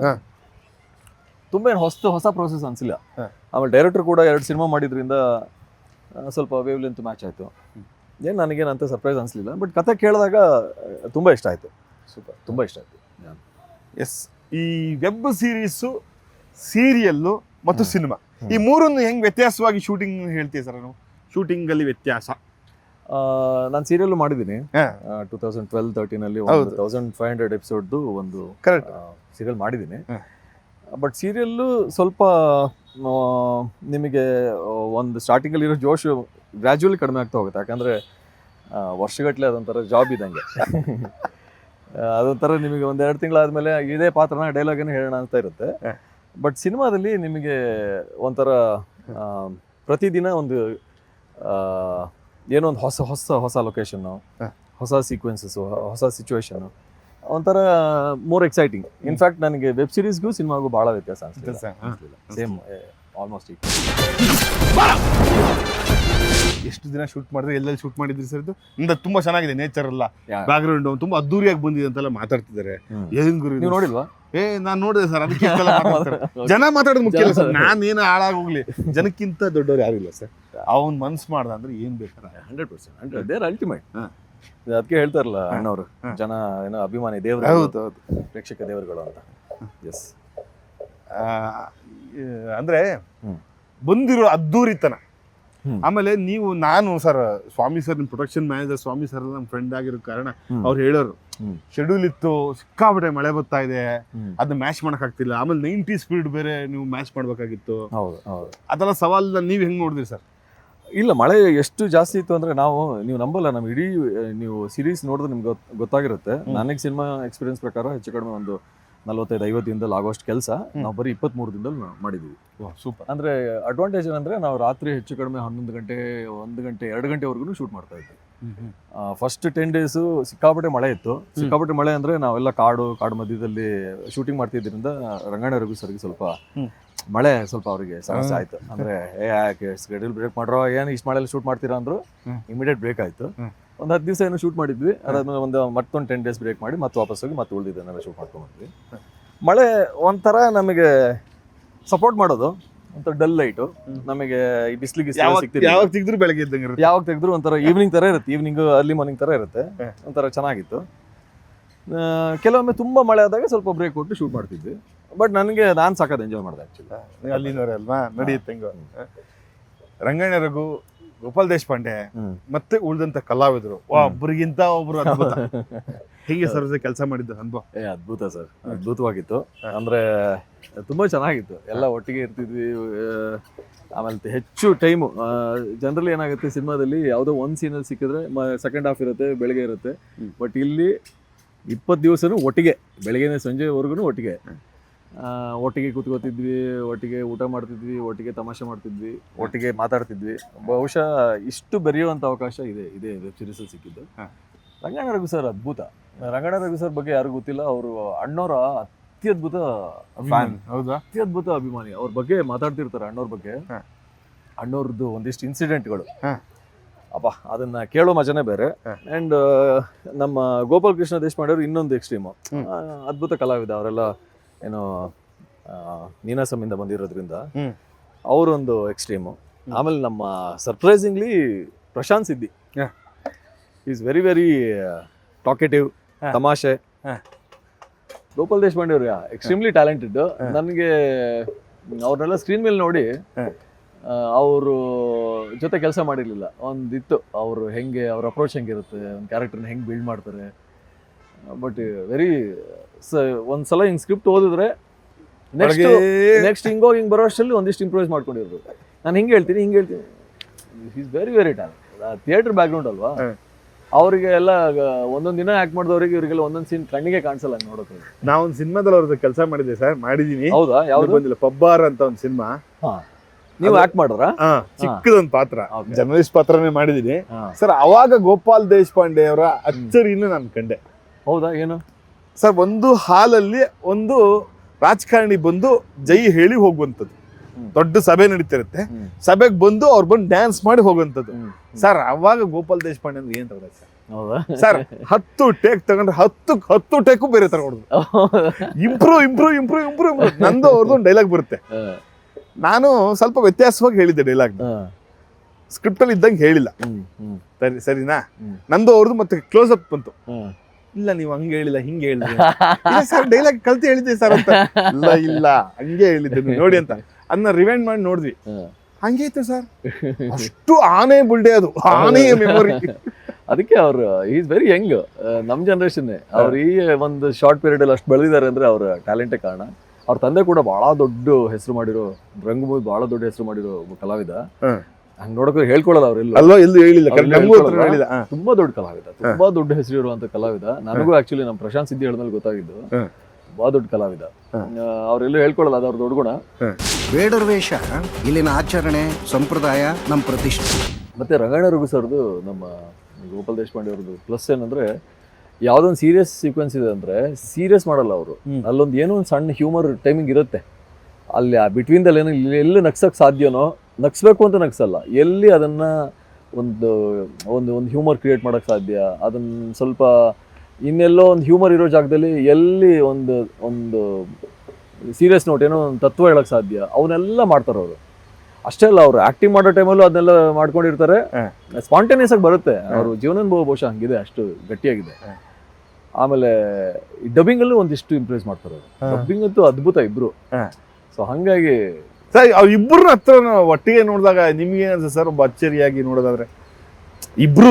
ತುಂಬಾ ಏನು ಹೊಸ ಹೊಸ ಪ್ರೋಸೆಸ್ ಅನ್ಸಿಲ್ಲ. ಆಮೇಲೆ ಡೈರೆಕ್ಟರ್ ಕೂಡ ಎರಡು ಸಿನಿಮಾ ಮಾಡಿದ್ರಿಂದ ಸ್ವಲ್ಪ ವೇವ್ ಲೆಂತ್ ಮ್ಯಾಚ್ ಆಯಿತು. ಏನು ನನಗೇನು ಅಂತ ಸರ್ಪ್ರೈಸ್ ಅನಿಸ್ಲಿಲ್ಲ ಬಟ್ ಕತೆ ಕೇಳಿದಾಗ ತುಂಬ ಇಷ್ಟ ಆಯಿತು. ಸೂಪರ್ ತುಂಬ ಇಷ್ಟ ಆಯಿತು. ಎಸ್ ಈ ವೆಬ್ ಸೀರೀಸು ಸೀರಿಯಲ್ಲು ಮತ್ತು. ಸಿನಿಮಾ ಈ ಮೂರನ್ನು ಹೆಂಗೆ ವ್ಯತ್ಯಾಸವಾಗಿ ಶೂಟಿಂಗ್ ಹೇಳ್ತೀವಿ ಸರ್ ನಾವು? ಶೂಟಿಂಗಲ್ಲಿ ವ್ಯತ್ಯಾಸ. ನಾನು ಸೀರಿಯಲ್ ಮಾಡಿದ್ದೀನಿ. ಟೂ ತೌಸಂಡ್ ಟ್ವೆಲ್ ತರ್ಟೀನಲ್ಲಿ. ಒಂದು ತೌಸಂಡ್ ಫೈವ್ ಹಂಡ್ರೆಡ್ ಎಪಿಸೋಡ್ದು ಒಂದು ಕರೆಕ್ಟ್ ಸೀರಿಯಲ್ ಮಾಡಿದ್ದೀನಿ. ಬಟ್ ಸೀರಿಯಲ್ಲು ಸ್ವಲ್ಪ ನಿಮಗೆ ಒಂದು ಸ್ಟಾರ್ಟಿಂಗಲ್ಲಿ ಇರೋ ಜೋಶು ಗ್ರ್ಯಾಜುವಲಿ ಕಡಿಮೆ ಆಗ್ತಾ ಹೋಗುತ್ತೆ. ಯಾಕಂದರೆ ವರ್ಷಗಟ್ಟಲೆ ಅದೊಂಥರ ಜಾಬ್ ಇದ್ದಂಗೆ. ಅದೊಂಥರ ನಿಮಗೆ ಒಂದು ಎರಡು ತಿಂಗಳಾದಮೇಲೆ ಇದೇ ಪಾತ್ರನ ಡೈಲಾಗನ್ನು ಹೇಳೋಣ ಅಂತ ಇರುತ್ತೆ. ಬಟ್ ಸಿನಿಮಾದಲ್ಲಿ ನಿಮಗೆ ಒಂಥರ ಪ್ರತಿದಿನ ಒಂದು ಏನೋ ಒಂದು ಹೊಸ ಹೊಸ ಹೊಸ ಲೊಕೇಶನ್ನು ಹೊಸ ಸೀಕ್ವೆನ್ಸಸ್ಸು ಹೊಸ ಸಿಚುವೇಶನ್ನು ಒಂಥರ ಮೋರ್ ಎಕ್ಸೈಟಿಂಗ್ ಇನ್ಫ್ಯಾಕ್ಟ್ ನನಗೆ ವೆಬ್ ಸೀರೀಸ್ಗೂ ಸಿನಿಮಾಗೂ ಭಾಳ ವ್ಯತ್ಯಾಸ ಸೇಮ್ ಆಲ್ಮೋಸ್ಟ್ ಈಗ ಎಷ್ಟು ದಿನ ಶೂಟ್ ಮಾಡಿದ್ರೆ ಎಲ್ಲೆಲ್ಲಿ ಶೂಟ್ ಮಾಡಿದ್ರಿ ಸರ್ ಇದು? ಇಂದ ತುಂಬಾ ಚೆನ್ನಾಗಿದೆ ನೇಚರ್ ಎಲ್ಲ. ಬ್ಯಾಕ್ಗ್ರೌಂಡ್ ಬ್ಯಾಕ್ ಗ್ರೌಂಡ್ ತುಂಬಾ ಅದ್ದೂರಿಯಾಗಿ ಬಂದಿದೆ ಅಂತೆಲ್ಲ ಮಾತಾಡ್ತಿದ್ದಾರೆ. ಏನ್ ಗುರು ನೀವು ನೋಡಿಲ್ವಾ? ಏ ನಾನು ನೋಡಿದೆ ಸರ್ ಅದಕ್ಕೆ. ಜನ ಮಾತಾಡೋದು ಮುಖ್ಯ ಇಲ್ಲ ಸರ್ ನಾನು ಏನು ಹಾಳಾಗೋಗ್ಲಿ ಜನಕ್ಕಿಂತ ದೊಡ್ಡವ್ರು ಯಾರು ಇಲ್ಲ ಸರ್ ಅವನ್ ಮನ್ಸು ಮಾಡ್ದ ಅಂದ್ರೆ ಏನ್ ಬೇಕಾರ hundred percent hundred there ultimate. ಅದಕ್ಕೆ ಹೇಳ್ತಾರಲ್ಲ. ಅಣ್ಣವರು ಜನ ಏನೋ ಅಭಿಮಾನಿ ದೇವರು ಹೌದು ಹೌದು. ಪ್ರೇಕ್ಷಕ ದೇವರುಗಳು ಅಂತ. ಎಸ್ ಅಂದ್ರೆ ಬಂದಿರೋ ಅದ್ದೂರಿತನ. ಆಮೇಲೆ ನೀವು ನಾನು ಸರ್ ಸ್ವಾಮಿ ಸರ್ ನಿಮ್ ಪ್ರೊಡಕ್ಷನ್ ಮ್ಯಾನೇಜರ್ ಸ್ವಾಮಿ ಸರ್ ನಮ್ಮ ಫ್ರೆಂಡ್ ಆಗಿರೋ ಕಾರಣ. ಅವ್ರು ಹೇಳೋರು ಶೆಡ್ಯೂಲ್ ಇತ್ತು ಸಿಕ್ಕಾಪಟ್ಟೆ ಮಳೆ ಬರ್ತಾ ಇದೆ ಅದನ್ನ ಮ್ಯಾಚ್ ಮಾಡಕ್ ಆಗ್ತಿಲ್ಲ. ಆಮೇಲೆ ನೈಂಟಿ ಸ್ಪೀಡ್ ಬೇರೆ ನೀವು ಮ್ಯಾಚ್ ಮಾಡ್ಬೇಕಾಗಿತ್ತು. ಅದೆಲ್ಲ ಸವಾಲ್ ನೀವ್ ಹೆಂಗ್ ನೋಡಿದ್ರಿ ಸರ್ ಇಲ್ಲ ಮಳೆ ಎಷ್ಟು ಜಾಸ್ತಿ ಇತ್ತು ಅಂದ್ರೆ ನಾವು ನೀವು ನಂಬಲ್ಲ ನಮ್ಮ ಇಡೀ ನೀವು ಸೀರೀಸ್ ನೋಡಿದ್ರೆ ನಿಮ್ಗೆ ಗೊತ್- ಗೊತ್ತಾಗಿರುತ್ತೆ. ನನಗೆ ಸಿನಿಮಾ ಎಕ್ಸ್ಪೀರಿಯನ್ಸ್ ಪ್ರಕಾರ ಹೆಚ್ಚು ಕಡಿಮೆ ಒಂದು ನಲವತ್ತೈದು ಐವತ್ತು ದಿನದಲ್ಲಿ ಆಗೋಷ್ಟು ಕೆಲಸ ನಾವು ಬರೀ ಇಪ್ಪತ್ಮೂರು ದಿನದಲ್ಲಿ ಮಾಡಿದ್ವಿ. ಸೂಪರ್ ಅಂದ್ರೆ ಅಡ್ವಾಂಟೇಜ್ ಏನಂದ್ರೆ ನಾವು ರಾತ್ರಿ ಹೆಚ್ಚು ಕಡಿಮೆ ಹನ್ನೊಂದು ಗಂಟೆ ಒಂದು ಗಂಟೆ ಎರಡು ಗಂಟೆವರೆಗೂ ಶೂಟ್ ಮಾಡ್ತಾ ಇದ್ವಿ. ಫಸ್ಟ್ ಟೆನ್ ಡೇಸು ಸಿಕ್ಕಾಪಟ್ಟೆ ಮಳೆ ಇತ್ತು. ಸಿಕ್ಕಾಪಟ್ಟೆ ಮಳೆ ಅಂದ್ರೆ ನಾವೆಲ್ಲ ಕಾಡು ಕಾಡು ಮಧ್ಯದಲ್ಲಿ ಶೂಟಿಂಗ್ ಮಾಡ್ತಿದ್ರಿಂದ ರಂಗಣ್ಣ ಸರ್ಗೆ ಸ್ವಲ್ಪ ಮಳೆ ಸ್ವಲ್ಪ ಅವರಿಗೆ ಸಮಸ್ಯೆ. ಆಯ್ತು. ಅಂದ್ರೆ ಏ ಯಾಕೆ ಸ್ಕೆಡ್ಯೂಲ್ ಬ್ರೇಕ್ ಮಾಡ್ರೋ? ಏನು ಇಷ್ಟು ಮಳೆಯಲ್ಲಿ ಶೂಟ್ ಮಾಡ್ತೀರಾ? ಅಂದ್ರು. ಇಮಿಡಿಯೇಟ್ ಬ್ರೇಕ್ ಆಯ್ತು. ಒಂದು ಹತ್ತು ದಿವಸ ಏನೋ ಶೂಟ್ ಮಾಡಿದ್ವಿ. ಅದಾದ್ಮೇಲೆ ಒಂದು ಮತ್ತೊಂದು ಟೆನ್ ಡೇಸ್ ಬ್ರೇಕ್ ಮಾಡಿ ಮತ್ತೆ ವಾಪಸ್ ಹೋಗಿ ಮತ್ತೆ ಉಳಿದಿದ್ದನ್ನೆಲ್ಲ ಶೂಟ್ ಮಾಡ್ಕೊಂಡು ಬಂದ್ವಿ. ಮಳೆ ಒಂಥರ ನಮಗೆ ಸಪೋರ್ಟ್ ಮಾಡೋದು. ಒಂಥರ ಡಲ್ ಲೈಟು ನಮಗೆ ಈ ಬಿಸಿಲಿಗೆ ಯಾವಾಗ ಸಿಗ್ತಿರ್ಲಿಲ್ಲ. ಯಾವಾಗ ತೆಗೆದ್ರು ಬೆಳಗ್ಗೆ ಇದ್ದಂಗೆ ಇರುತ್ತೆ. ಯಾವಾಗ ತೆಗೆದ್ರು ಒಂಥರ ಈವ್ನಿಂಗ್ ತರ ಇರುತ್ತೆ. ಈವ್ನಿಂಗ್ ಅರ್ಲಿ ಮಾರ್ನಿಂಗ್ ತರ ಇರುತ್ತೆ. ಒಂಥರ ಚೆನ್ನಾಗಿತ್ತು. ಕೆಲವೊಮ್ಮೆ ತುಂಬಾ ಮಳೆ ಆದಾಗ ಸ್ವಲ್ಪ ಬ್ರೇಕ್ ಕೊಟ್ಟು ಶೂಟ್ ಮಾಡ್ತಿದ್ವಿ. ಬಟ್ ನನಗೆ ನಾನು ಸಾಕಾದ ಎಂಜಾಯ್ ಮಾಡಿದೆ ಆಕ್ಚುಲಿ ನೀವು ಅಲ್ಲಿನವರೇ ಅಲ್ವಾ? ನಡೆಯುತ್ತೆ ಹೆಂಗೋ. ರಂಗಣ್ಣ ರಘು ಗೋಪಾಲ್ ದೇಶಪಾಂಡೆ ಮತ್ತೆ ಉಳಿದಂತ ಕಲಾವಿದರು. ಒಬ್ಬರಿಗಿಂತ ಒಬ್ರು ಅದ್ಭುತ. ಹೀಗೆ ಸರ್ ಕೆಲಸ ಮಾಡಿದ್ದ ಅನುಭವ? ಏ ಅದ್ಭುತ ಸರ್. ಅದ್ಭುತವಾಗಿತ್ತು. ಅಂದ್ರೆ ತುಂಬಾ ಚೆನ್ನಾಗಿತ್ತು. ಎಲ್ಲ ಒಟ್ಟಿಗೆ ಇರ್ತಿದ್ವಿ ಆಮೇಲೆ ಹೆಚ್ಚು ಟೈಮು ಜನರಲಿ ಏನಾಗುತ್ತೆ ಸಿನಿಮಾದಲ್ಲಿ ಯಾವುದೋ ಒಂದು ಸೀನಲ್ಲಿ ಸಿಕ್ಕಿದ್ರೆ ಸೆಕೆಂಡ್ ಹಾಫ್ ಇರುತ್ತೆ ಬೆಳಗ್ಗೆ ಇರುತ್ತೆ. ಬಟ್ ಇಲ್ಲಿ ಇಪ್ಪತ್ತು ದಿವಸನೂ ಒಟ್ಟಿಗೆ ಬೆಳಗ್ಗೆನೇ ಸಂಜೆವರೆಗೂ ಒಟ್ಟಿಗೆ. ಒಟ್ಟಿಗೆ ಕೂತ್ಕೋತಿದ್ವಿ ಒಟ್ಟಿಗೆ ಊಟ ಮಾಡ್ತಿದ್ವಿ ಒಟ್ಟಿಗೆ ತಮಾಷೆ ಮಾಡ್ತಿದ್ವಿ ಒಟ್ಟಿಗೆ ಮಾತಾಡ್ತಿದ್ವಿ. ಬಹುಶಃ ಇಷ್ಟು ಬೆರೆಯುವಂಥ ಅವಕಾಶ ಇದೆ ಇದೆ ವೆಬ್ ಸೀರೀಸಲ್ಲಿ ಸಿಕ್ಕಿದ್ದು. ರಂಗಣ್ಣ ರಘು ಸರ್ ಅದ್ಭುತ. ರಂಗಣ್ಣ ರಘು ಸರ್ ಬಗ್ಗೆ ಯಾರಿಗೂ ಗೊತ್ತಿಲ್ಲ ಅವರು ಅಣ್ಣವರ ಅತ್ಯದ್ಭುತ ಫ್ಯಾನ್ ಹೌದಾ? ಅತ್ಯದ್ಭುತ ಅಭಿಮಾನಿ. ಅವ್ರ ಬಗ್ಗೆ ಮಾತಾಡ್ತಿರ್ತಾರೆ ಅಣ್ಣವ್ರ ಬಗ್ಗೆ. ಅಣ್ಣವ್ರದ್ದು ಒಂದಿಷ್ಟು ಇನ್ಸಿಡೆಂಟ್ಗಳು. ಅಪ್ಪ ಅದನ್ನ ಕೇಳೋ ಮಜಾನೇ ಬೇರೆ. ಅಂಡ್ ನಮ್ಮ ಗೋಪಾಲ್ ಕೃಷ್ಣ ದೇಶಪಾಂಡೆ ಅವರು ಇನ್ನೊಂದು ಎಕ್ಸ್ಟ್ರೀಮು ಅದ್ಭುತ ಕಲಾವಿದ ಅವರೆಲ್ಲ ಏನು ನೀನಾಸಮಿಂದ ಬಂದಿರೋದ್ರಿಂದ. ಅವರೊಂದು ಎಕ್ಸ್ಟ್ರೀಮು ಆಮೇಲೆ ನಮ್ಮ surprisingly Prashant Siddi. Is very very talkative ತಮಾಷೆ. ಗೋಪಾಲ್ ದೇಶಪಾಂಡೆ ಅವ್ರಿಗೆ ಎಕ್ಸ್ಟ್ರೀಮ್ಲಿ ಟ್ಯಾಲೆಂಟೆಡ್ ನನಗೆ ಅವ್ರನ್ನೆಲ್ಲ ಸ್ಕ್ರೀನ್ ಮೇಲೆ ನೋಡಿ. ಅವರು ಜೊತೆ ಕೆಲಸ ಮಾಡಿರಲಿಲ್ಲ. ಒಂದಿತ್ತು ಅವರು ಹೆಂಗೆ ಅವ್ರ ಅಪ್ರೋಚ್ ಹೆಂಗಿರುತ್ತೆ ಒಂದು ಕ್ಯಾರೆಕ್ಟರ್ನ ಹೆಂಗೆ ಬಿಲ್ಡ್ ಮಾಡ್ತಾರೆ. ಬಟ್ ವೆರಿ ಸ ಒಂದ್ಸಲ ಹಿಂಗೆ ಸ್ಕ್ರಿಪ್ಟ್ ಓದಿದ್ರೆ ನೆಕ್ಸ್ಟ್ ನೆಕ್ಸ್ಟ್ ಹಿಂಗೋಗಿ ಹಿಂಗೆ ಬರೋ ಅಷ್ಟರಲ್ಲಿ ಒಂದಿಷ್ಟು ಇಂಪ್ರೂವೈಸ್ ಮಾಡ್ಕೊಂಡಿರೋದು. ನಾನು ಹಿಂಗೆ ಹೇಳ್ತೀನಿ ಹಿಂಗೆ ಹೇಳ್ತೀನಿ. Is very very talent theatre background ಅಲ್ವಾ. ಅವರಿಗೆ ಎಲ್ಲ ಒಂದೊಂದು ದಿನ ಆಕ್ಟ್ ಮಾಡಿದವರಿಗೆ ಇವರಿಗೆಲ್ಲ ಒಂದೊಂದು ಸೀನ್ ಕಣ್ಣಿಗೆ ಕಾಣಿಸಲ್ಲ ನೋಡೋದು ನಾವು ಒಂದು ಸಿನಿಮಾದಲ್ಲಿ ಅವ್ರದ್ದು ಕೆಲಸ ಮಾಡಿದ್ದೆ ಸರ್ ಮಾಡಿದೀನಿ. ಹೌದಾ? ಯಾವ್ದು? ಬಂದಿಲ್ಲ ಪಬ್ಬಾರ್ ಅಂತ ಒಂದು ಸಿನಿಮಾ. ನೀವು ಆಕ್ಟ್ ಮಾಡ್ರ ಹಾ ಚಿಕ್ಕದೊಂದು ಪಾತ್ರ. ಜರ್ನಲಿಸ್ಟ್ ಪಾತ್ರನೇ ಮಾಡಿದೀನಿ. ಸರ್ ಅವಾಗ ಗೋಪಾಲ್ ದೇಶಪಾಂಡೆ ಅವರ ಅಚ್ಚರಿಯನ್ನು ನಾನು ಕಂಡೆ. ಹೌದಾ? ಏನು? ಸರ್ ಒಂದು ಹಾಲಲ್ಲಿ ಒಂದು ರಾಜಕಾರಣಿ ಬಂದು ಜೈ ಹೇಳಿ ಹೋಗುವಂಥದ್ದು. ದೊಡ್ಡ ಸಭೆ ನಡೀತಿರುತ್ತೆ. ಸಭೆಗೆ ಬಂದು ಅವ್ರು ಬಂದು ಡ್ಯಾನ್ಸ್ ಮಾಡಿ ಹೋಗುವಂಥದ್ದು. ಸರ್ ಅವಾಗ ಗೋಪಾಲ್ ದೇಶಪಾಂಡೆ ಅಂದ್ರೆ ಏನ್ ತಗೊಳ್ಳಿ ಸರ್? ಸರ್ ಹತ್ತು ಟೇಕ್ ತಗೊಂಡ್ರೆ ಹತ್ತು ಹತ್ತು ಟೇಕು ಬೇರೆ ತರ ಹೊಡೆದು. ಇಂಪ್ರೂವ್ ಇಂಪ್ರೂವ್ ಇಂಪ್ರೂವ್ ಇಂಪ್ರೂವ್ ನಂದು ಅವ್ರದ್ದು ಒಂದು ಡೈಲಾಗ್ ಬರುತ್ತೆ. ನಾನು ಸ್ವಲ್ಪ ವ್ಯತ್ಯಾಸವಾಗಿ ಹೇಳಿದ್ದೆ ಡೈಲಾಗ್ ಸ್ಕ್ರಿಪ್ಟಲ್ಲಿ ಸ್ಕ್ರಿಪ್ಟ್ ಅಲ್ಲಿ ಇದ್ದಂಗೆ ಹೇಳಿಲ್ಲ. ಸರಿ ಸರಿನಾ. ನಂದು ಅವ್ರದ್ದು ಮತ್ತೆ ಕ್ಲೋಸ್ ಅಪ್ ಬಂತು. ಇಲ್ಲ ನೀವು ಹಂಗೆ ಹೇಳಿಲ್ಲ ಹಿಂಗೆ ಹೇಳಿದ್ರಿ ಸರ್ ಡೈಲಾಗ್ ಕಲ್ತು ಹೇಳಿದ್ದೆ ಸರ್ ಅಂತ. ಇಲ್ಲ ಇಲ್ಲ ಹಂಗೆ ಹೇಳಿದ್ದೆ ನೀವು ನೋಡಿ ಅಂತ. ಅದನ್ನ ರಿವೈಂಡ್ ಮಾಡಿ ನೋಡಿದ್ವಿ. ಹಂಗೆ ಇತ್ತು ಸರ್ ಅಷ್ಟು ಆನೆ ಬುಲ್ಡೆ ಅದು. ಆನೆಯ ಮೆಮೊರಿ ಅದಕ್ಕೆ ಅವರು ಈಸ್ ವೆರಿ ಯಂಗ್ ನಮ್ಮ ಜನರೇಷನ್ ಅವ್ರು ಈ ಒಂದು ಶಾರ್ಟ್ ಪೀರಿಯಡ್ ಅಲ್ಲಿ ಅಷ್ಟು ಬೆಳೆದಿದ್ದಾರೆ ಅಂದ್ರೆ ಅವ್ರ ಟ್ಯಾಲೆಂಟೇ ಕಾರಣ. ಅವ್ರ ತಂದೆ ಕೂಡ ಬಹಳ ದೊಡ್ಡ ಹೆಸರು ಮಾಡಿರೋ ರಂಗಭೂಮಿ ಬಹಳ ದೊಡ್ಡ ಹೆಸರು ಮಾಡಿರೋ ಕಲಾವಿದ. ಹಂಗ್ ನೋಡಕ್ಕೆ ಹೇಳ್ಕೊಳಲ್ಲ ಅವರೆಲ್ಲ ಅಲ್ವಾ? ಎಲ್ಲೂ ಹೇಳಿಲ್ಲ. ಅವ್ರು ನಮಗೂ ಹತ್ರ ಹೇಳ್ಕೊಳಲ್ಲ. ಹಾ. ತುಂಬಾ ದೊಡ್ಡ ಕಲಾವಿದ ತುಂಬಾ ದೊಡ್ಡ ಹೆಸರು ಇರುವಂತ ಕಲಾವಿದ. ನನಗೂ ಆಕ್ಚುಲಿ ನಮ್ಮ ಪ್ರಶಾಂತ್ ಸಿದ್ದಿ ಹೇಳಿದ್ಮೇಲೆ ಗೊತ್ತಾಗಿದ್ದು. ತುಂಬಾ ದೊಡ್ಡ ಕಲಾವಿದ. ಅವರೆಲ್ಲೂ ಹೇಳ್ಕೊಳಲ್ಲ ಅದು ಅವ್ರ ದೊಡ್ಡ ಗುಣ ಬೇಡರ ವೇಷ ಇಲ್ಲಿನ ಆಚರಣೆ ಸಂಪ್ರದಾಯ ನಮ್ಮ ಪ್ರತಿಷ್ಠೆ. ಮತ್ತೆ ರಂಗಣ್ಣ ರಘು ಸರ್ದು ನಮ್ಮ ಗೋಪಾಲ್ ದೇಶಪಾಂಡೆ ಅವ್ರದ್ದು ಪ್ಲಸ್ ಏನಂದ್ರೆ ಯಾವ್ದೊಂದು ಸೀರಿಯಸ್ ಸೀಕ್ವೆನ್ಸ್ ಇದೆ ಅಂದ್ರೆ ಸೀರಿಯಸ್ ಮಾಡಲ್ಲ ಅವರು. ಅಲ್ಲೊಂದು ಏನೋ ಒಂದು ಸಣ್ಣ ಹ್ಯೂಮರ್ ಟೈಮಿಂಗ್ ಇರುತ್ತೆ. ಅಲ್ಲಿ ಆ ಬಿಟ್ವೀನ್ ದಲ್ಲಿ ಏನೋ ಇಲ್ಲಿ ಎಲ್ಲಿ ನಗ್ಸಕ್ ಸಾಧ್ಯನೋ ನಗ್ಸ್ಬೇಕು ಅಂತ ನಗ್ಸಲ್ಲ. ಎಲ್ಲಿ ಅದನ್ನ ಒಂದು ಒಂದು ಒಂದು ಹ್ಯೂಮರ್ ಕ್ರಿಯೇಟ್ ಮಾಡಕ್ ಸಾಧ್ಯ? ಅದನ್ನ ಸ್ವಲ್ಪ ಇನ್ನೆಲ್ಲೋ ಒಂದು ಹ್ಯೂಮರ್ ಇರೋ ಜಾಗದಲ್ಲಿ ಎಲ್ಲಿ ಒಂದು ಒಂದು ಸೀರಿಯಸ್ ನೋಟ್ ಏನೋ ಒಂದು ತತ್ವ ಹೇಳಕ್ ಸಾಧ್ಯ? ಅವನ್ನೆಲ್ಲ ಮಾಡ್ತಾರೆ ಅವರು. ಅಷ್ಟೇ ಅಲ್ಲ ಅವರು ಆಕ್ಟಿಂಗ್ ಮಾಡೋ ಟೈಮಲ್ಲೂ ಅದನ್ನೆಲ್ಲ ಮಾಡ್ಕೊಂಡಿರ್ತಾರೆ. ಸ್ಪಾಂಟೇನಿಯಸ್ ಆಗಿ ಬರುತ್ತೆ. ಅವರು ಜೀವನ ಬಹುಶಃ ಹಂಗಿದೆ ಅಷ್ಟು ಗಟ್ಟಿಯಾಗಿದೆ. ಆಮೇಲೆ ಡಬ್ಬಿಂಗ್ ಡಬ್ಬಿಂಗಲ್ಲೂ ಒಂದಿಷ್ಟು ಇಂಪ್ರೆಸ್ ಮಾಡ್ತಾರೆ ಅವರು. ಡಬ್ಬಿಂಗ್ ಅಂತೂ ಅದ್ಭುತ ಇಬ್ರು. ಸೊ ಹಂಗಾಗಿ ಸರ್ ಅವ್ರ ಇಬ್ಬರ ಹತ್ರ ಒಟ್ಟಿಗೆ ನೋಡಿದಾಗ ನಿಮ್ಗೆ ಏನಂತ ಸರ್ ಒಬ್ಬ ಅಚ್ಚರಿಯಾಗಿ ನೋಡೋದಾದ್ರೆ? ಇಬ್ರು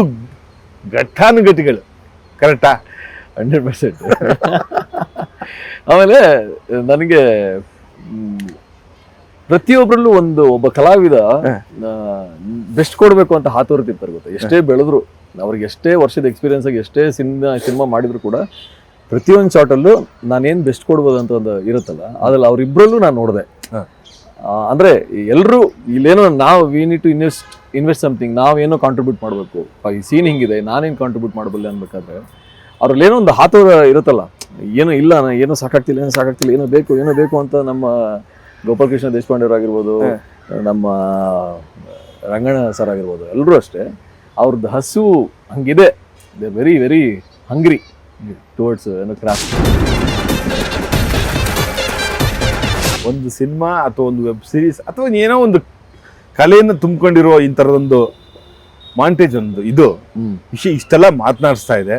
ಘಟ್ಟಾನುಘಟಿಗಳು ಕರೆಕ್ಟಾ ಹಂಡ್ರೆಡ್ ಪರ್ಸೆಂಟ್ ಆಮೇಲೆ ನನಗೆ ಪ್ರತಿಯೊಬ್ಬರಲ್ಲೂ ಒಂದು ಒಬ್ಬ ಕಲಾವಿದ. ಬೆಸ್ಟ್ ಕೊಡಬೇಕು ಅಂತ ಹಾತೋರ್ತಿ ಗೊತ್ತಾ? ಎಷ್ಟೇ ಬೆಳೆದ್ರು ಅವ್ರಿಗೆ ಎಷ್ಟೇ ವರ್ಷದ ಎಕ್ಸ್ಪೀರಿಯನ್ಸ್ ಆಗಿ ಎಷ್ಟೇ ಸಿನಿಮಾ ಸಿನಿಮಾ ಮಾಡಿದ್ರು ಕೂಡ ಪ್ರತಿಯೊಂದು ಶಾಟಲ್ಲೂ ನಾನೇನು ಬೆಸ್ಟ್ ಕೊಡ್ಬೋದು ಅಂತ ಒಂದು ಇರುತ್ತಲ್ಲ ಅದ್ರಲ್ಲಿ ಅವರಿಬ್ಬರಲ್ಲೂ ನಾನು ನೋಡಿದೆ. ಅಂದ್ರೆ ಎಲ್ಲರೂ ಇಲ್ಲೇನೋ ನಾವು we need to invest invest something ನಾವೇನೋ ಕಾಂಟ್ರಿಬ್ಯೂಟ್ ಮಾಡಬೇಕು. ಈ ಸೀನ್ ಹಿಂಗಿದೆ ನಾನೇನು ಕಾಂಟ್ರಿಬ್ಯೂಟ್ ಮಾಡಬಲ್ಲೆ ಅನ್ಬೇಕಾದ್ರೆ ಅವ್ರಲ್ಲೇನೋ ಒಂದು ಹಾತೋರ ಇರುತ್ತಲ್ಲ ಏನೋ ಇಲ್ಲ ನಾ ಏನೋ ಸಾಕಾಗ್ತಿಲ್ಲ ಏನೋ ಸಾಕಾಗ್ತಿಲ್ಲ ಏನೋ ಬೇಕು ಏನೋ ಬೇಕು ಅಂತ ನಮ್ಮ ಗೋಪಾಲಕೃಷ್ಣ ದೇಶಪಾಂಡೆ ಅವರಾಗಿರ್ಬೋದು ನಮ್ಮ ರಂಗಣ್ಣ ಸರ್ ಆಗಿರ್ಬೋದು ಎಲ್ಲರೂ ಅಷ್ಟೇ ಅವ್ರದ್ದು ಹಸು ಹಂಗಿದೆ. They very very hungry towards ಏನೋ ಕ್ರಾಫ್ಟ್ ಒಂದು ಸಿನಿಮಾ ಅಥವಾ ಒಂದು ವೆಬ್ ಸೀರೀಸ್ ಅಥವಾ ಏನೋ ಒಂದು ಕಲೆಯನ್ನು ತುಂಬಿಕೊಂಡಿರೋ ಇಂಥದ್ದೊಂದು ಮಾಂಟೇಜ್ ಒಂದು ಇದು. ವಿಷಯ ಇಷ್ಟೆಲ್ಲ ಮಾತನಾಡಿಸ್ತಾ ಇದೆ.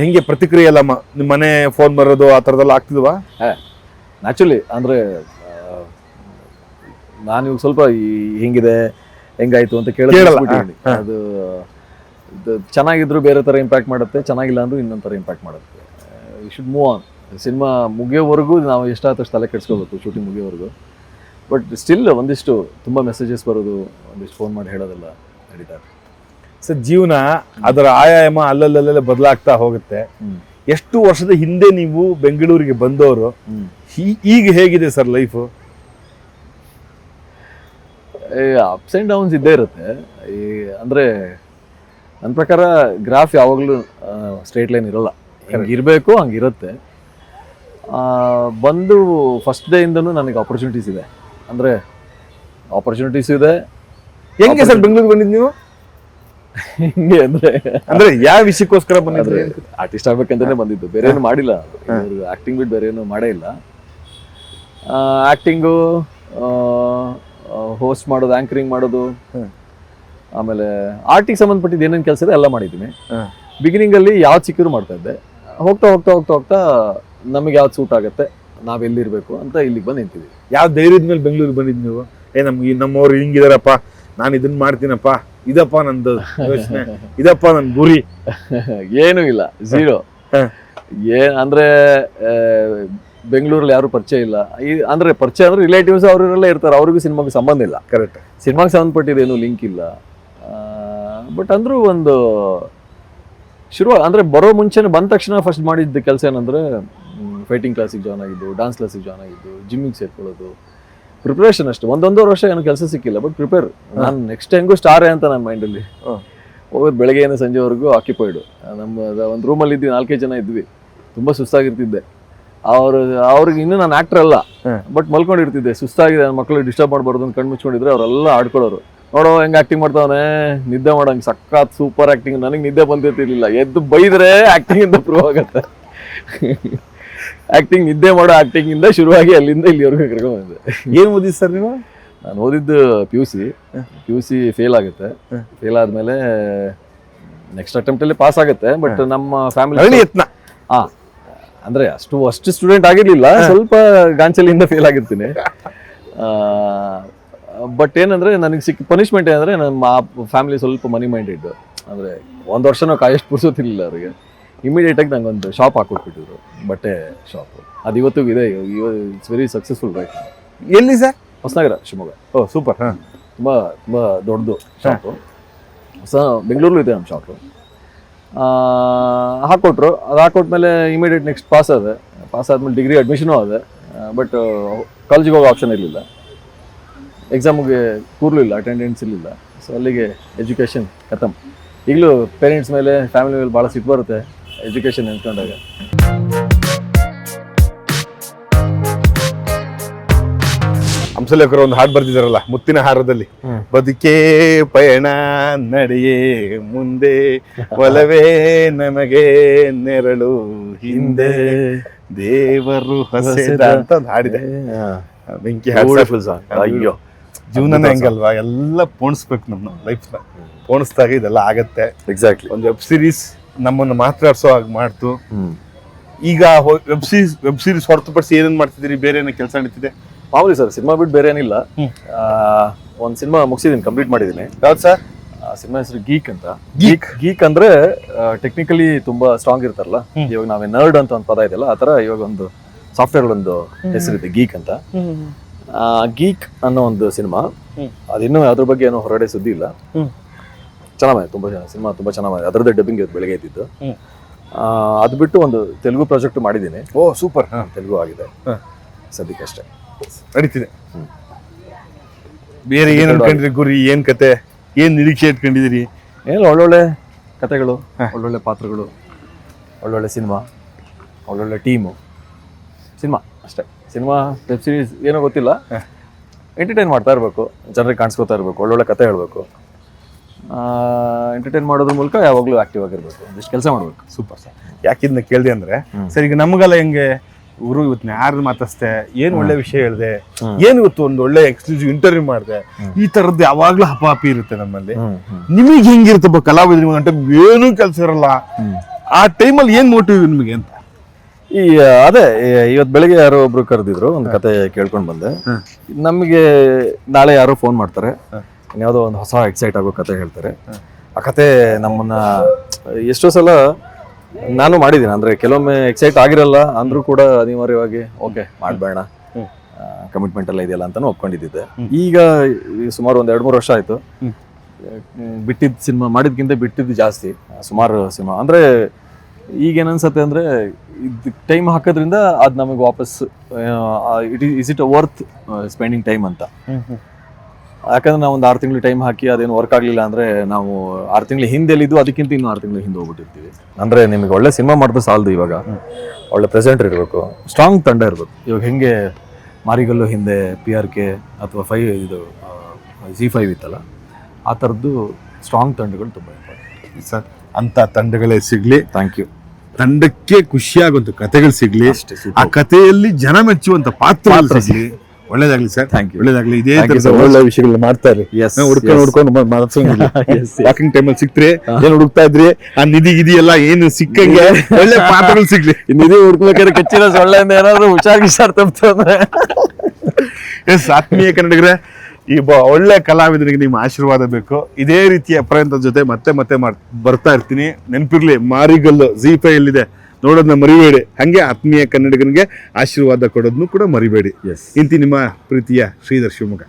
ಹೆಂಗೆ ಪ್ರತಿಕ್ರಿಯೆ ಎಲ್ಲ ನಿಮ್ಮ ಮನೆ ಫೋನ್ ಬರೋದು ಆ ಥರದ್ದೆಲ್ಲ ಆಗ್ತಿದ್ವಾ? ನ್ಯಾಚುಲಿ ಅಂದರೆ ನಾನು ಇವಾಗ ಸ್ವಲ್ಪ ಈ ಹಿಂಗಿದೆ ಹೆಂಗಾಯ್ತು ಅಂತ ಕೇಳಿ. ಅದು ಚೆನ್ನಾಗಿದ್ರು ಬೇರೆ ಥರ ಇಂಪ್ಯಾಕ್ಟ್ ಮಾಡುತ್ತೆ ಚೆನ್ನಾಗಿಲ್ಲ ಅಂದ್ರೂ ಇನ್ನೊಂದು ಥರ ಇಂಪ್ಯಾಕ್ಟ್ ಮಾಡುತ್ತೆ. You should move on cinema ಮುಗಿಯೋವರೆಗೂ ನಾವು ಎಷ್ಟಾದಷ್ಟು ತಲೆ ಕೆಡಿಸ್ಕೋಬೇಕು ಶೂಟಿಂಗ್ ಮುಗಿಯೋವರೆಗೂ. ಬಟ್ ಸ್ಟಿಲ್ ಒಂದಿಷ್ಟು ತುಂಬ ಮೆಸೇಜಸ್ ಬರೋದು ಒಂದಿಷ್ಟು ಫೋನ್ ಮಾಡಿ ಹೇಳೋದೆಲ್ಲ ನಡೀತಾ ಇದೆ. ಸರ್ ಜೀವನ ಅದರ ಆಯಾಮ ಅಲ್ಲಲ್ಲಲ್ಲೇ ಬದಲಾಗ್ತಾ ಹೋಗುತ್ತೆ. ಎಷ್ಟು ವರ್ಷದ ಹಿಂದೆ ನೀವು ಬೆಂಗಳೂರಿಗೆ ಬಂದವರು ಈಗ ಹೇಗಿದೆ sir life ups and downs ಇದ್ದೇ ಇರುತ್ತೆ. ಈ ಅಂದರೆ ನನ್ನ ಪ್ರಕಾರ ಗ್ರಾಫ್ ಯಾವಾಗಲೂ ಸ್ಟ್ರೇಟ್ ಲೈನ್ ಇರೋಲ್ಲ. ಹಂಗೆ ಇರಬೇಕು ಹಂಗೆ ಇರುತ್ತೆ ಆ, ಬಂದು ಫಸ್ಟ್ ಡೇಯಿಂದನೂ ನನಗೆ ಆಪರ್ಚುನಿಟೀಸ್ ಇದೆ. ಅಂದರೆ ಆಪರ್ಚುನಿಟೀಸ್ ಇದೆ. ಹೆಂಗೆ ಸರ್ ಬೆಂಗಳೂರಿಗೆ ಬಂದಿದ್ದು ನೀವು? ಹಿಂಗೆ ಅಂದ್ರೆ? ಅಂದ್ರೆ ಯಾವ ವಿಷಯಕ್ಕೋಸ್ಕರ ಬಂದಿದ್ರೆ? ಆರ್ಟಿಸ್ಟ್ ಆಗ್ಬೇಕಂತಾನೆ ಬಂದಿದ್ದು. ಬೇರೆ ಏನು ಮಾಡಿಲ್ಲ. ಆಕ್ಟಿಂಗ್ ಬಿಟ್ಟು ಬೇರೆ ಏನು ಮಾಡೇ ಇಲ್ಲ. ಆ್ಯಕ್ಟಿಂಗು ಹೋಸ್ಟ್ ಮಾಡೋದು ಆಂಕರಿಂಗ್ ಮಾಡೋದು. ಆಮೇಲೆ ಆರ್ಟಿಗೆ ಸಂಬಂಧಪಟ್ಟಿದ್ದು ಏನೇನು ಕೆಲಸ ಇದೆ ಎಲ್ಲ ಮಾಡಿದ್ದೀನಿ. ಬಿಗಿನಿಂಗಲ್ಲಿ ಯಾವ ಚಿಕ್ಕರು ಮಾಡ್ತಾ ಇದ್ದೆ. ಹೋಗ್ತಾ ಹೋಗ್ತಾ ಹೋಗ್ತಾ ಹೋಗ್ತಾ ನಮಗೆ ಯಾವ್ದು ಸೂಟ್ ಆಗುತ್ತೆ ನಾವು ಎಲ್ಲಿರಬೇಕು ಅಂತ ಇಲ್ಲಿಗೆ ಬಂದು ನಿಂತಿದ್ವಿ. ಯಾವ ಧೈರ್ಯದ ಮೇಲೆ ಬೆಂಗಳೂರಿಗೆ ಬಂದಿದ್ದು ನೀವು? ಏ ನಮ್ಗೆ ನಮ್ಮವ್ರು ಹಿಂಗಿದಾರಪ್ಪ ನಾನು ಇದನ್ನ ಮಾಡ್ತೀನಪ್ಪ ಇದಪ್ಪ ನಂದು ಯೋಚನೆ ಇದಪ್ಪ ನನ್ನ ಗುರಿ. ಏನೂ ಇಲ್ಲ ಝೀರೋ. ಏ ಏನ್ ಅಂದ್ರೆ ಬೆಂಗಳೂರಲ್ಲಿ ಯಾರು ಪರಿಚಯ ಇಲ್ಲ. ಈ ಅಂದ್ರೆ ಪರಿಚಯ ಅಂದ್ರೆ ರಿಲೇಟಿವ್ಸ್ ಅವರೆಲ್ಲ ಇರ್ತಾರೆ ಅವ್ರಿಗೂ ಸಿನಿಮಾಗೆ ಸಂಬಂಧ ಇಲ್ಲ. ಕರೆಕ್ಟ್ ಸಿನಿಮಾಗೆ ಸಂಬಂಧಪಟ್ಟಿದ್ದೇನು ಲಿಂಕ್ ಇಲ್ಲ. ಬಟ್ ಅಂದ್ರೂ ಒಂದು ಶುರು ಅಂದ್ರೆ ಬರೋ ಮುಂಚೆನೆ ಬಂದ ತಕ್ಷಣ ಫಸ್ಟ್ ಮಾಡಿದ್ದ ಕೆಲಸ ಏನಂದ್ರೆ ಫೈಟಿಂಗ್ ಕ್ಲಾಸಿಗೆ ಜಾಯ್ನ್ ಆಗಿದ್ದು ಡಾನ್ಸ್ ಕ್ಲಾಸಿಗೆ ಜಾಯ್ನ್ ಆಗಿದ್ದು ಜಿಮ್ಮಿಗೆ ಸೇರ್ಕೊಳ್ಳೋದು. ಪ್ರಿಪ್ರೇಷನ್ ಅಷ್ಟು. ಒಂದೊಂದೂವರೆ ವರ್ಷ ಏನು ಕೆಲಸ ಸಿಕ್ಕಿಲ್ಲ ಬಟ್ ಪ್ರಿಪೇರ್ ನಾನು ನೆಕ್ಸ್ಟ್ ಹೆಂಗೂ ಸ್ಟಾರೇ ಅಂತ ನನ್ನ ಮೈಂಡಲ್ಲಿ. ಹೋಗೋದು ಬೆಳಗ್ಗೆಯಿಂದ ಸಂಜೆವರೆಗೂ ಆಕ್ಯುಪೈಡು ನಮ್ಮ ಒಂದು ರೂಮಲ್ಲಿ ಇದ್ವಿ ನಾಲ್ಕೇ ಜನ ಇದ್ವಿ. ತುಂಬ ಸುಸ್ತಾಗಿರ್ತಿದ್ದೆ. ಅವರು ಅವ್ರಿಗೆ ಇನ್ನೂ ನಾನು ಆಕ್ಟರ್ ಅಲ್ಲ ಬಟ್ ಮಲ್ಕೊಂಡಿರ್ತಿದ್ದೆ. ಸುಸ್ತಾಗಿದೆ ನನ್ನ ಮಕ್ಕಳು ಡಿಸ್ಟರ್ಬ್ ಮಾಡಬಾರ್ದು ಅಂತ ಕಣ್ಣು ಮುಚ್ಕೊಂಡಿದ್ರೆ ಅವರೆಲ್ಲ ಆಡ್ಕೊಳ್ಳೋರು. ನೋಡೋ ಹೆಂಗ್ ಆಕ್ಟಿಂಗ್ ಮಾಡ್ತಾವನೆ? ನಿದ್ದೆ ಮಾಡಂಗ್ ಸಖತ್ ಸೂಪರ್ ಆಕ್ಟಿಂಗ್ ನನಗೆ ನಿದ್ದೆ ಬಂದಿರ್ತಿರ್ಲಿಲ್ಲ ಎದ್ದು ಬೈದ್ರೆ ಆಕ್ಟಿಂಗ್ ಇಂದ ಪ್ರೂವ್ ಆಗತ್ತೆ. ಆಕ್ಟಿಂಗ್ ನಿದ್ದೆ ಮಾಡೋ ಆಕ್ಟಿಂಗ್ ಇಂದ ಶುರುವಾಗಿ ಅಲ್ಲಿಂದ ಇಲ್ಲಿವರೆಗೂ ಕರ್ಕೊಂಡು ಬಂದೆ ಏನ್ ಓದಿದ್ ಸರ್ ನೀವು? ನಾನು ಓದಿದ್ದು P U C P U C fail ಆಗುತ್ತೆ. ಫೇಲ್ ಆದ್ಮೇಲೆ ನೆಕ್ಸ್ಟ್ ಅಟೆಂಪ್ಟಲ್ಲಿ ಪಾಸ್ ಆಗುತ್ತೆ ಬಟ್ ನಮ್ಮ ಫ್ಯಾಮಿಲಿ ಯತ್ನ. ಹಾ. ಅಂದ್ರೆ ಅಷ್ಟು ಅಷ್ಟು ಸ್ಟೂಡೆಂಟ್ ಆಗಿರ್ಲಿಲ್ಲ. ಸ್ವಲ್ಪ ಗಾಂಚಲಿಯಿಂದ ಫೇಲ್ ಆಗಿರ್ತೀನಿ. ಬಟ್ ಏನಂದ್ರೆ ನನಗೆ ಸಿಕ್ಕ ಪನಿಷ್ಮೆಂಟ್ ಏನಂದ್ರೆ ನಮ್ಮ ಫ್ಯಾಮಿಲಿ ಸ್ವಲ್ಪ ಮನಿ ಮೈಂಡೆಡ್ ಅಂದ್ರೆ ಒಂದು ವರ್ಷನೂ ಕಾಯಷ್ಟು ಪುರ್ಸೋತಿರ್ಲಿಲ್ಲ ಅವರಿಗೆ. ಇಮಿಡಿಯೇಟ್ ಆಗಿ ನಂಗೊಂದು ಶಾಪ್ ಹಾಕೊಟ್ಬಿಟ್ಟಿದ್ರು. ಬಟ್ಟೆ ಶಾಪ್ ಅದು ಇವತ್ತಿಗೂ ಇದೆ. ಇಟ್ಸ್ ವೆರಿ ಸಕ್ಸಸ್ಫುಲ್ ರೈಟ್ ಎಲ್ಲಿ ಸರ್? ಹೊಸನಗರ ಶಿವಮೊಗ್ಗ. ಓ ಸೂಪರ್ ಹಾಂ. ತುಂಬ ತುಂಬ ದೊಡ್ಡದು ಶಾಪು ಸ ಬೆಂಗಳೂರಲ್ಲೂ ಇದೆ ನಮ್ಮ ಶಾಪು ಹಾಕ್ಕೊಟ್ರು ಅದು ಹಾಕೊಟ್ಮೇಲೆ ಇಮಿಡಿಯೇಟ್ ನೆಕ್ಸ್ಟ್ ಪಾಸ್ ಆದೆ. ಪಾಸ್ ಆದ್ಮೇಲೆ ಡಿಗ್ರಿ ಅಡ್ಮಿಷನೂ ಆದೆ. ಬಟ್ ಕಾಲೇಜಿಗೆ ಹೋಗೋ ಆಪ್ಷನ್ ಇರಲಿಲ್ಲ. ಎಕ್ಸಾಮ್ಗೆ ಕೂರ್ಲಿಲ್ಲ ಅಟೆಂಡೆನ್ಸ್ ಇರಲಿಲ್ಲ ಸೊ ಅಲ್ಲಿಗೆ ಎಜುಕೇಷನ್ ಖತಮ್ ಈಗಲೂ ಪೇರೆಂಟ್ಸ್ ಮೇಲೆ ಫ್ಯಾಮಿಲಿ ಮೇಲೆ ಭಾಳ ಸಿಟ್ಟು ಬರುತ್ತೆ ಎಜುಕೇಷನ್ ನೆನ್ಕೊಂಡಾಗ ಹಂಸಲೇಖರು ಒಂದು ಹಾಡು ಬರ್ತಿದಾರಲ್ಲ ಮುತ್ತಿನ ಹಾರದಲ್ಲಿ. ಬದುಕೇ ಪಯಣ ನಡೆಯೇ ಮುಂದೆ ಒಲವೇ ನಮಗೆ ನೆರಳು ಹಿಂದೆ. ದೇವರು ಹಸಿದ ಅಂತ ಒಂದು ಹಾಡಿದೆ. ಬೆಂಕಿ ಅಯ್ಯೋ. ಜೀವನನೇ ಹೆಂಗಲ್ವಾ? ಎಲ್ಲ ಪೋಣಿಸ್ಬೇಕು ನಮ್ಮ ಲೈಫ್ನ ಪೋಣಿಸ್ದಾಗ ಇದೆಲ್ಲ ಆಗತ್ತೆ. ಎಕ್ಸಾಕ್ಟ್ಲಿ ಒಂದು ವೆಬ್ ಸೀರೀಸ್ ನಮ್ಮನ್ನು ಮಾತಾಡ್ಸೋ ಹಾಗೆ ಮಾಡ್ತು. ಈಗ ವೆಬ್ ಸೀರೀಸ್ ವೆಬ್ ಸೀರೀಸ್ ಹೊರತುಪಡಿಸಿ ಏನೇನ್ ಮಾಡ್ತಿದ್ದೀರಿ? ಬೇರೆ ಏನೋ ಕೆಲಸ ನಡೀತಿದೆ? ಮಾಮೂಲಿ ಸರ್ ಸಿನಿಮಾ ಬಿಟ್ಟು ಬೇರೆ ಏನಿಲ್ಲ. ಒಂದ್ ಸಿನಿಮಾ ಮುಗಿಸಿದ್ದೀನಿ ಕಂಪ್ಲೀಟ್ ಮಾಡಿದ್ದೀನಿ ಯಾವ್ದು ಸರ್? ಸಿನಿಮಾ ಹೆಸರು ಗೀಕ್ ಅಂತ. ಗೀಕ್ ಗೀಕ್ ಅಂದ್ರೆ ಟೆಕ್ನಿಕಲಿ ತುಂಬಾ ಸ್ಟ್ರಾಂಗ್ ಇರ್ತಾರಲ್ಲ. ಇವಾಗ ನಾವೇ ನರ್ಡ್ ಅಂತ ಒಂದು ಪದ ಇದೆಯಲ್ಲ ಆ ತರ ಇವಾಗ ಒಂದು ಸಾಫ್ಟ್ವೇರ್ ಒಂದು ಹೆಸರಿದೆ ಗೀಕ್ ಅಂತ. ಗೀಕ್ ಅನ್ನೋ ಒಂದು ಸಿನಿಮಾ. ಅದಿನ್ನೂ ಅದ್ರ ಬಗ್ಗೆ ಏನೋ ಹೊರಗಡೆ ಸುದ್ದಿ ಇಲ್ಲ. ಚೆನ್ನಾಗಿದೆ ತುಂಬಾ ಸಿನಿಮಾ ತುಂಬಾ ಚೆನ್ನಾಗಿದೆ. ಅದರದ್ದೇ ಡಬ್ಬಿಂಗ್ ಇವತ್ತು ಬೆಳಗ್ಗೆ ಇದ್ದಿದ್ದು ಅದು ಬಿಟ್ಟು ಒಂದು ತೆಲುಗು ಪ್ರಾಜೆಕ್ಟ್ ಮಾಡಿದ್ದೀನಿ. ಓ ಸೂಪರ್. ತೆಲುಗು ಆಗಿದೆ. ಸದ್ಯಕ್ಕೆ ಅಷ್ಟೇ ನಡೀತಿದೆ. ಬೇರೆ ಏನು ಅನ್ಕೊಂಡಿದ್ರಿ ಗುರಿ? ಏನು ಕತೆ? ಏನು ನಿರೀಕ್ಷೆ ಇಟ್ಕೊಂಡಿದ್ದೀರಿ? ಏನು ಒಳ್ಳೊಳ್ಳೆ ಕತೆಗಳು ಒಳ್ಳೊಳ್ಳೆ ಪಾತ್ರಗಳು ಒಳ್ಳೊಳ್ಳೆ ಸಿನಿಮಾ ಒಳ್ಳೊಳ್ಳೆ ಟೀಮು ಸಿನಿಮಾ ಅಷ್ಟೇ. ಸಿನಿಮಾ ವೆಬ್ ಸೀರೀಸ್ ಏನೋ ಗೊತ್ತಿಲ್ಲ. ಎಂಟರ್ಟೈನ್ ಮಾಡ್ತಾ ಇರಬೇಕು. ಜನರಿಗೆ ಕಾಣಿಸ್ಕೊತಾ ಇರಬೇಕು. ಒಳ್ಳೊಳ್ಳೆ ಕತೆ ಹೇಳಬೇಕು. ಎಂಟರ್ಟೈನ್ ಮಾಡೋದ್ರ ಮೂಲಕ ಯಾವಾಗಲೂ ಆಕ್ಟಿವ್ ಆಗಿರಬೇಕು. ಒಂದಿಷ್ಟು ಕೆಲಸ ಮಾಡಬೇಕು. ಸೂಪರ್ ಸರ್ ಯಾಕಿದ್ನ ಕೇಳಿದೆ ಅಂದ್ರೆ ಸರಿ ಈಗ ನಮಗೆಲ್ಲ ಹೆಂಗೆ ಗುರು ಇವತ್ತು ಯಾರು ಮಾತಾಡ್ಸ್ದೆ ಏನು ಒಳ್ಳೆ ವಿಷಯ ಹೇಳಿದೆ ಏನು ಇವತ್ತು ಒಂದು ಒಳ್ಳೆ ಎಕ್ಸ್ಕ್ಲೂಸಿವ್ ಇಂಟರ್ವ್ಯೂ ಮಾಡಿದೆ. ಈ ತರದ್ದು ಯಾವಾಗ್ಲೂ ಹಪಾಪಿ ಇರುತ್ತೆ ನಮ್ಮಲ್ಲಿ. ನಿಮಗೆ ಹೆಂಗಿರುತ್ತಪ್ಪ ಕಲಾವಿದ್ರಿಗೆ ಒಂದು ಏನೂ ಕೆಲಸ ಇರಲ್ಲ. ಆ ಟೈಮಲ್ಲಿ ಏನು ಮೋಟಿವ್ ನಿಮಗೆ ಅಂತ? ಈ ಅದೇ ಇವತ್ತು ಬೆಳಿಗ್ಗೆ ಯಾರೋ ಒಬ್ರು ಕರೆದಿದ್ರು ಒಂದು ಕತೆ ಕೇಳ್ಕೊಂಡು ಬಂದೆ. ನಮಗೆ ನಾಳೆ ಯಾರೋ ಫೋನ್ ಮಾಡ್ತಾರೆ. ಯಾವುದೋ ಒಂದು ಹೊಸ ಎಕ್ಸೈಟ್ ಆಗೋ ಕತೆ ಹೇಳ್ತಾರೆ. ಆ ಕತೆ ನಮ್ಮನ್ನ ಎಷ್ಟೋ ಸಲ ನಾನು ಮಾಡಿದ್ದೀನಿ ಅಂದ್ರೆ ಕೆಲವೊಮ್ಮೆ ಎಕ್ಸೈಟ್ ಆಗಿರಲ್ಲ ಅಂದ್ರೂ ಕೂಡ ಅನಿವಾರ್ಯವಾಗಿ ಓಕೆ ಮಾಡಬೇಡ. ಕಮಿಟ್ಮೆಂಟ್ ಎಲ್ಲ ಇದೆಯಲ್ಲ ಅಂತಾನು ಒಪ್ಕೊಂಡಿದ್ದೆ ಈಗ ಸುಮಾರು ಒಂದು ಎರಡು ಮೂರು ವರ್ಷ ಆಯ್ತು. ಬಿಟ್ಟಿದ್ದ ಸಿನಿಮಾ ಮಾಡಿದ್ಕಿಂತ ಬಿಟ್ಟಿದ್ದು ಜಾಸ್ತಿ. ಸುಮಾರು ಸಿನಿಮಾ ಅಂದ್ರೆ ಈಗ ಏನನ್ಸತ್ತೆ ಅಂದ್ರೆ ಟೈಮ್ ಹಾಕೋದ್ರಿಂದ ಅದು ನಮಗೆ ವಾಪಸ್ it is it a worth spending time ಅಂತ. ಯಾಕಂದ್ರೆ ನಾವು ಒಂದು ಆರು ತಿಂಗಳು ಟೈಮ್ ಹಾಕಿ ಅದೇನು ವರ್ಕ್ ಆಗಲಿಲ್ಲ ಅಂದ್ರೆ ನಾವು ಆರು ತಿಂಗಳು ಹಿಂದೆಲ್ಲಿದ್ದು ಅದಕ್ಕಿಂತ ಇನ್ನು ಆರು ತಿಂಗಳು ಹಿಂದೆ ಹೋಗ್ಬಿಟ್ಟಿರ್ತೀವಿ. ಅಂದ್ರೆ ನಿಮಗೆ ಒಳ್ಳೆ ಸಿನಿಮಾ ಮಾಡಿದ್ರೆ ಸಾಲದು ಇವಾಗ. ಒಳ್ಳೆ ಪ್ರೆಸೆಂಟ್ ಇರಬೇಕು. ಸ್ಟ್ರಾಂಗ್ ತಂಡ ಇರಬೇಕು. ಇವಾಗ ಹೆಂಗೆ ಮಾರಿಗಲ್ಲು ಹಿಂದೆ ಪಿ ಆರ್ ಕೆ ಅಥವಾ ಫೈವ್ ಇದು ಜಿ ಫೈವ್ ಇತ್ತಲ್ಲ ಆ ಥರದ್ದು ಸ್ಟ್ರಾಂಗ್ ತಂಡಗಳು ತುಂಬ ಇಂಪಾರ್ಟೆಂಟ್ ಸರ್ ಅಂಥ ತಂಡಗಳೇ ಸಿಗಲಿ. ಥ್ಯಾಂಕ್ ಯು ತಂಡಕ್ಕೆ ಖುಷಿಯಾಗುವಂತ ಕಥೆಗಳು ಸಿಗ್ಲಿ. ಆ ಕಥೆಯಲ್ಲಿ ಜನ ಮೆಚ್ಚುವಂತ ಪಾತ್ರ ಸಿಗ್ಲಿ. ಒಳ್ಳೇದಾಗ್ಲಿ ಸರ್. ಥ್ಯಾಂಕ್ ಯು ಒಳ್ಳೇದಾಗ್ಲಿ. ಇದೇ. ಒಳ್ಳೆ ವಿಷಯಗಳು ಮಾಡ್ತಾರೆ. ಹುಡ್ಕೊಂಡು. ಹುಡ್ಕೊಂಡು ಮಾತಾಡ್ಸಂಗಿಲ್ಲ. ವಾಕಿಂಗ್ ಟೈಮಲ್ಲಿ ಸಿಕ್ತ್ರಿ ಏನ್ ಹುಡುಕ್ತಾ ಇದ್ರಿ? ಆ ನಿಧಿ ಗಿದಿ ಎಲ್ಲ ಏನು ಸಿಕ್ಕಂಗೆ ಒಳ್ಳೆ ಪಾತ್ರಗಳು ಸಿಗ್ಲಿ. ನಿಧಿ ಹುಡ್ಕ್ಬೇಕಾದ್ರೆ ಕಚ್ಚಿರೋ ಸೊಳ್ಳೆಯಿಂದ ಏನಾದ್ರು ಹುಷಾರ್ ಗಿಷಾರ್ ತಪ್ಪಿತು ಅಂದ್ರೆ. ಎಸ್ ಆತ್ಮೀಯ ಕನ್ನಡಿಗರೇ ಈ ಬ- ಒಳ್ಳೆ ಕಲಾವಿದನಿಗೆ ನಿಮ್ಮ ಆಶೀರ್ವಾದ ಬೇಕು. ಇದೇ ರೀತಿಯ ಅಪ್ರಾಯಂತ ಜೊತೆ ಮತ್ತೆ ಮತ್ತೆ ಮಾಡ್ ಬರ್ತಾ ಇರ್ತೀನಿ. ನೆನಪಿರ್ಲಿ ಮಾರಿಗಲ್ಲು ಜಿ ಫೈ ಎಲ್ಲಿದೆ? ನೋಡೋದನ್ನ ಮರಿಬೇಡಿ. ಹಂಗೆ ಆತ್ಮೀಯ ಕನ್ನಡಿಗನಿಗೆ ಆಶೀರ್ವಾದ ಕೊಡೋದನ್ನು ಕೂಡ ಮರಿಬೇಡಿ. ಎಸ್ ಇಂತಿ ನಿಮ್ಮ ಪ್ರೀತಿಯ ಶ್ರೀಧರ್ ಶಿವಮೊಗ್ಗ.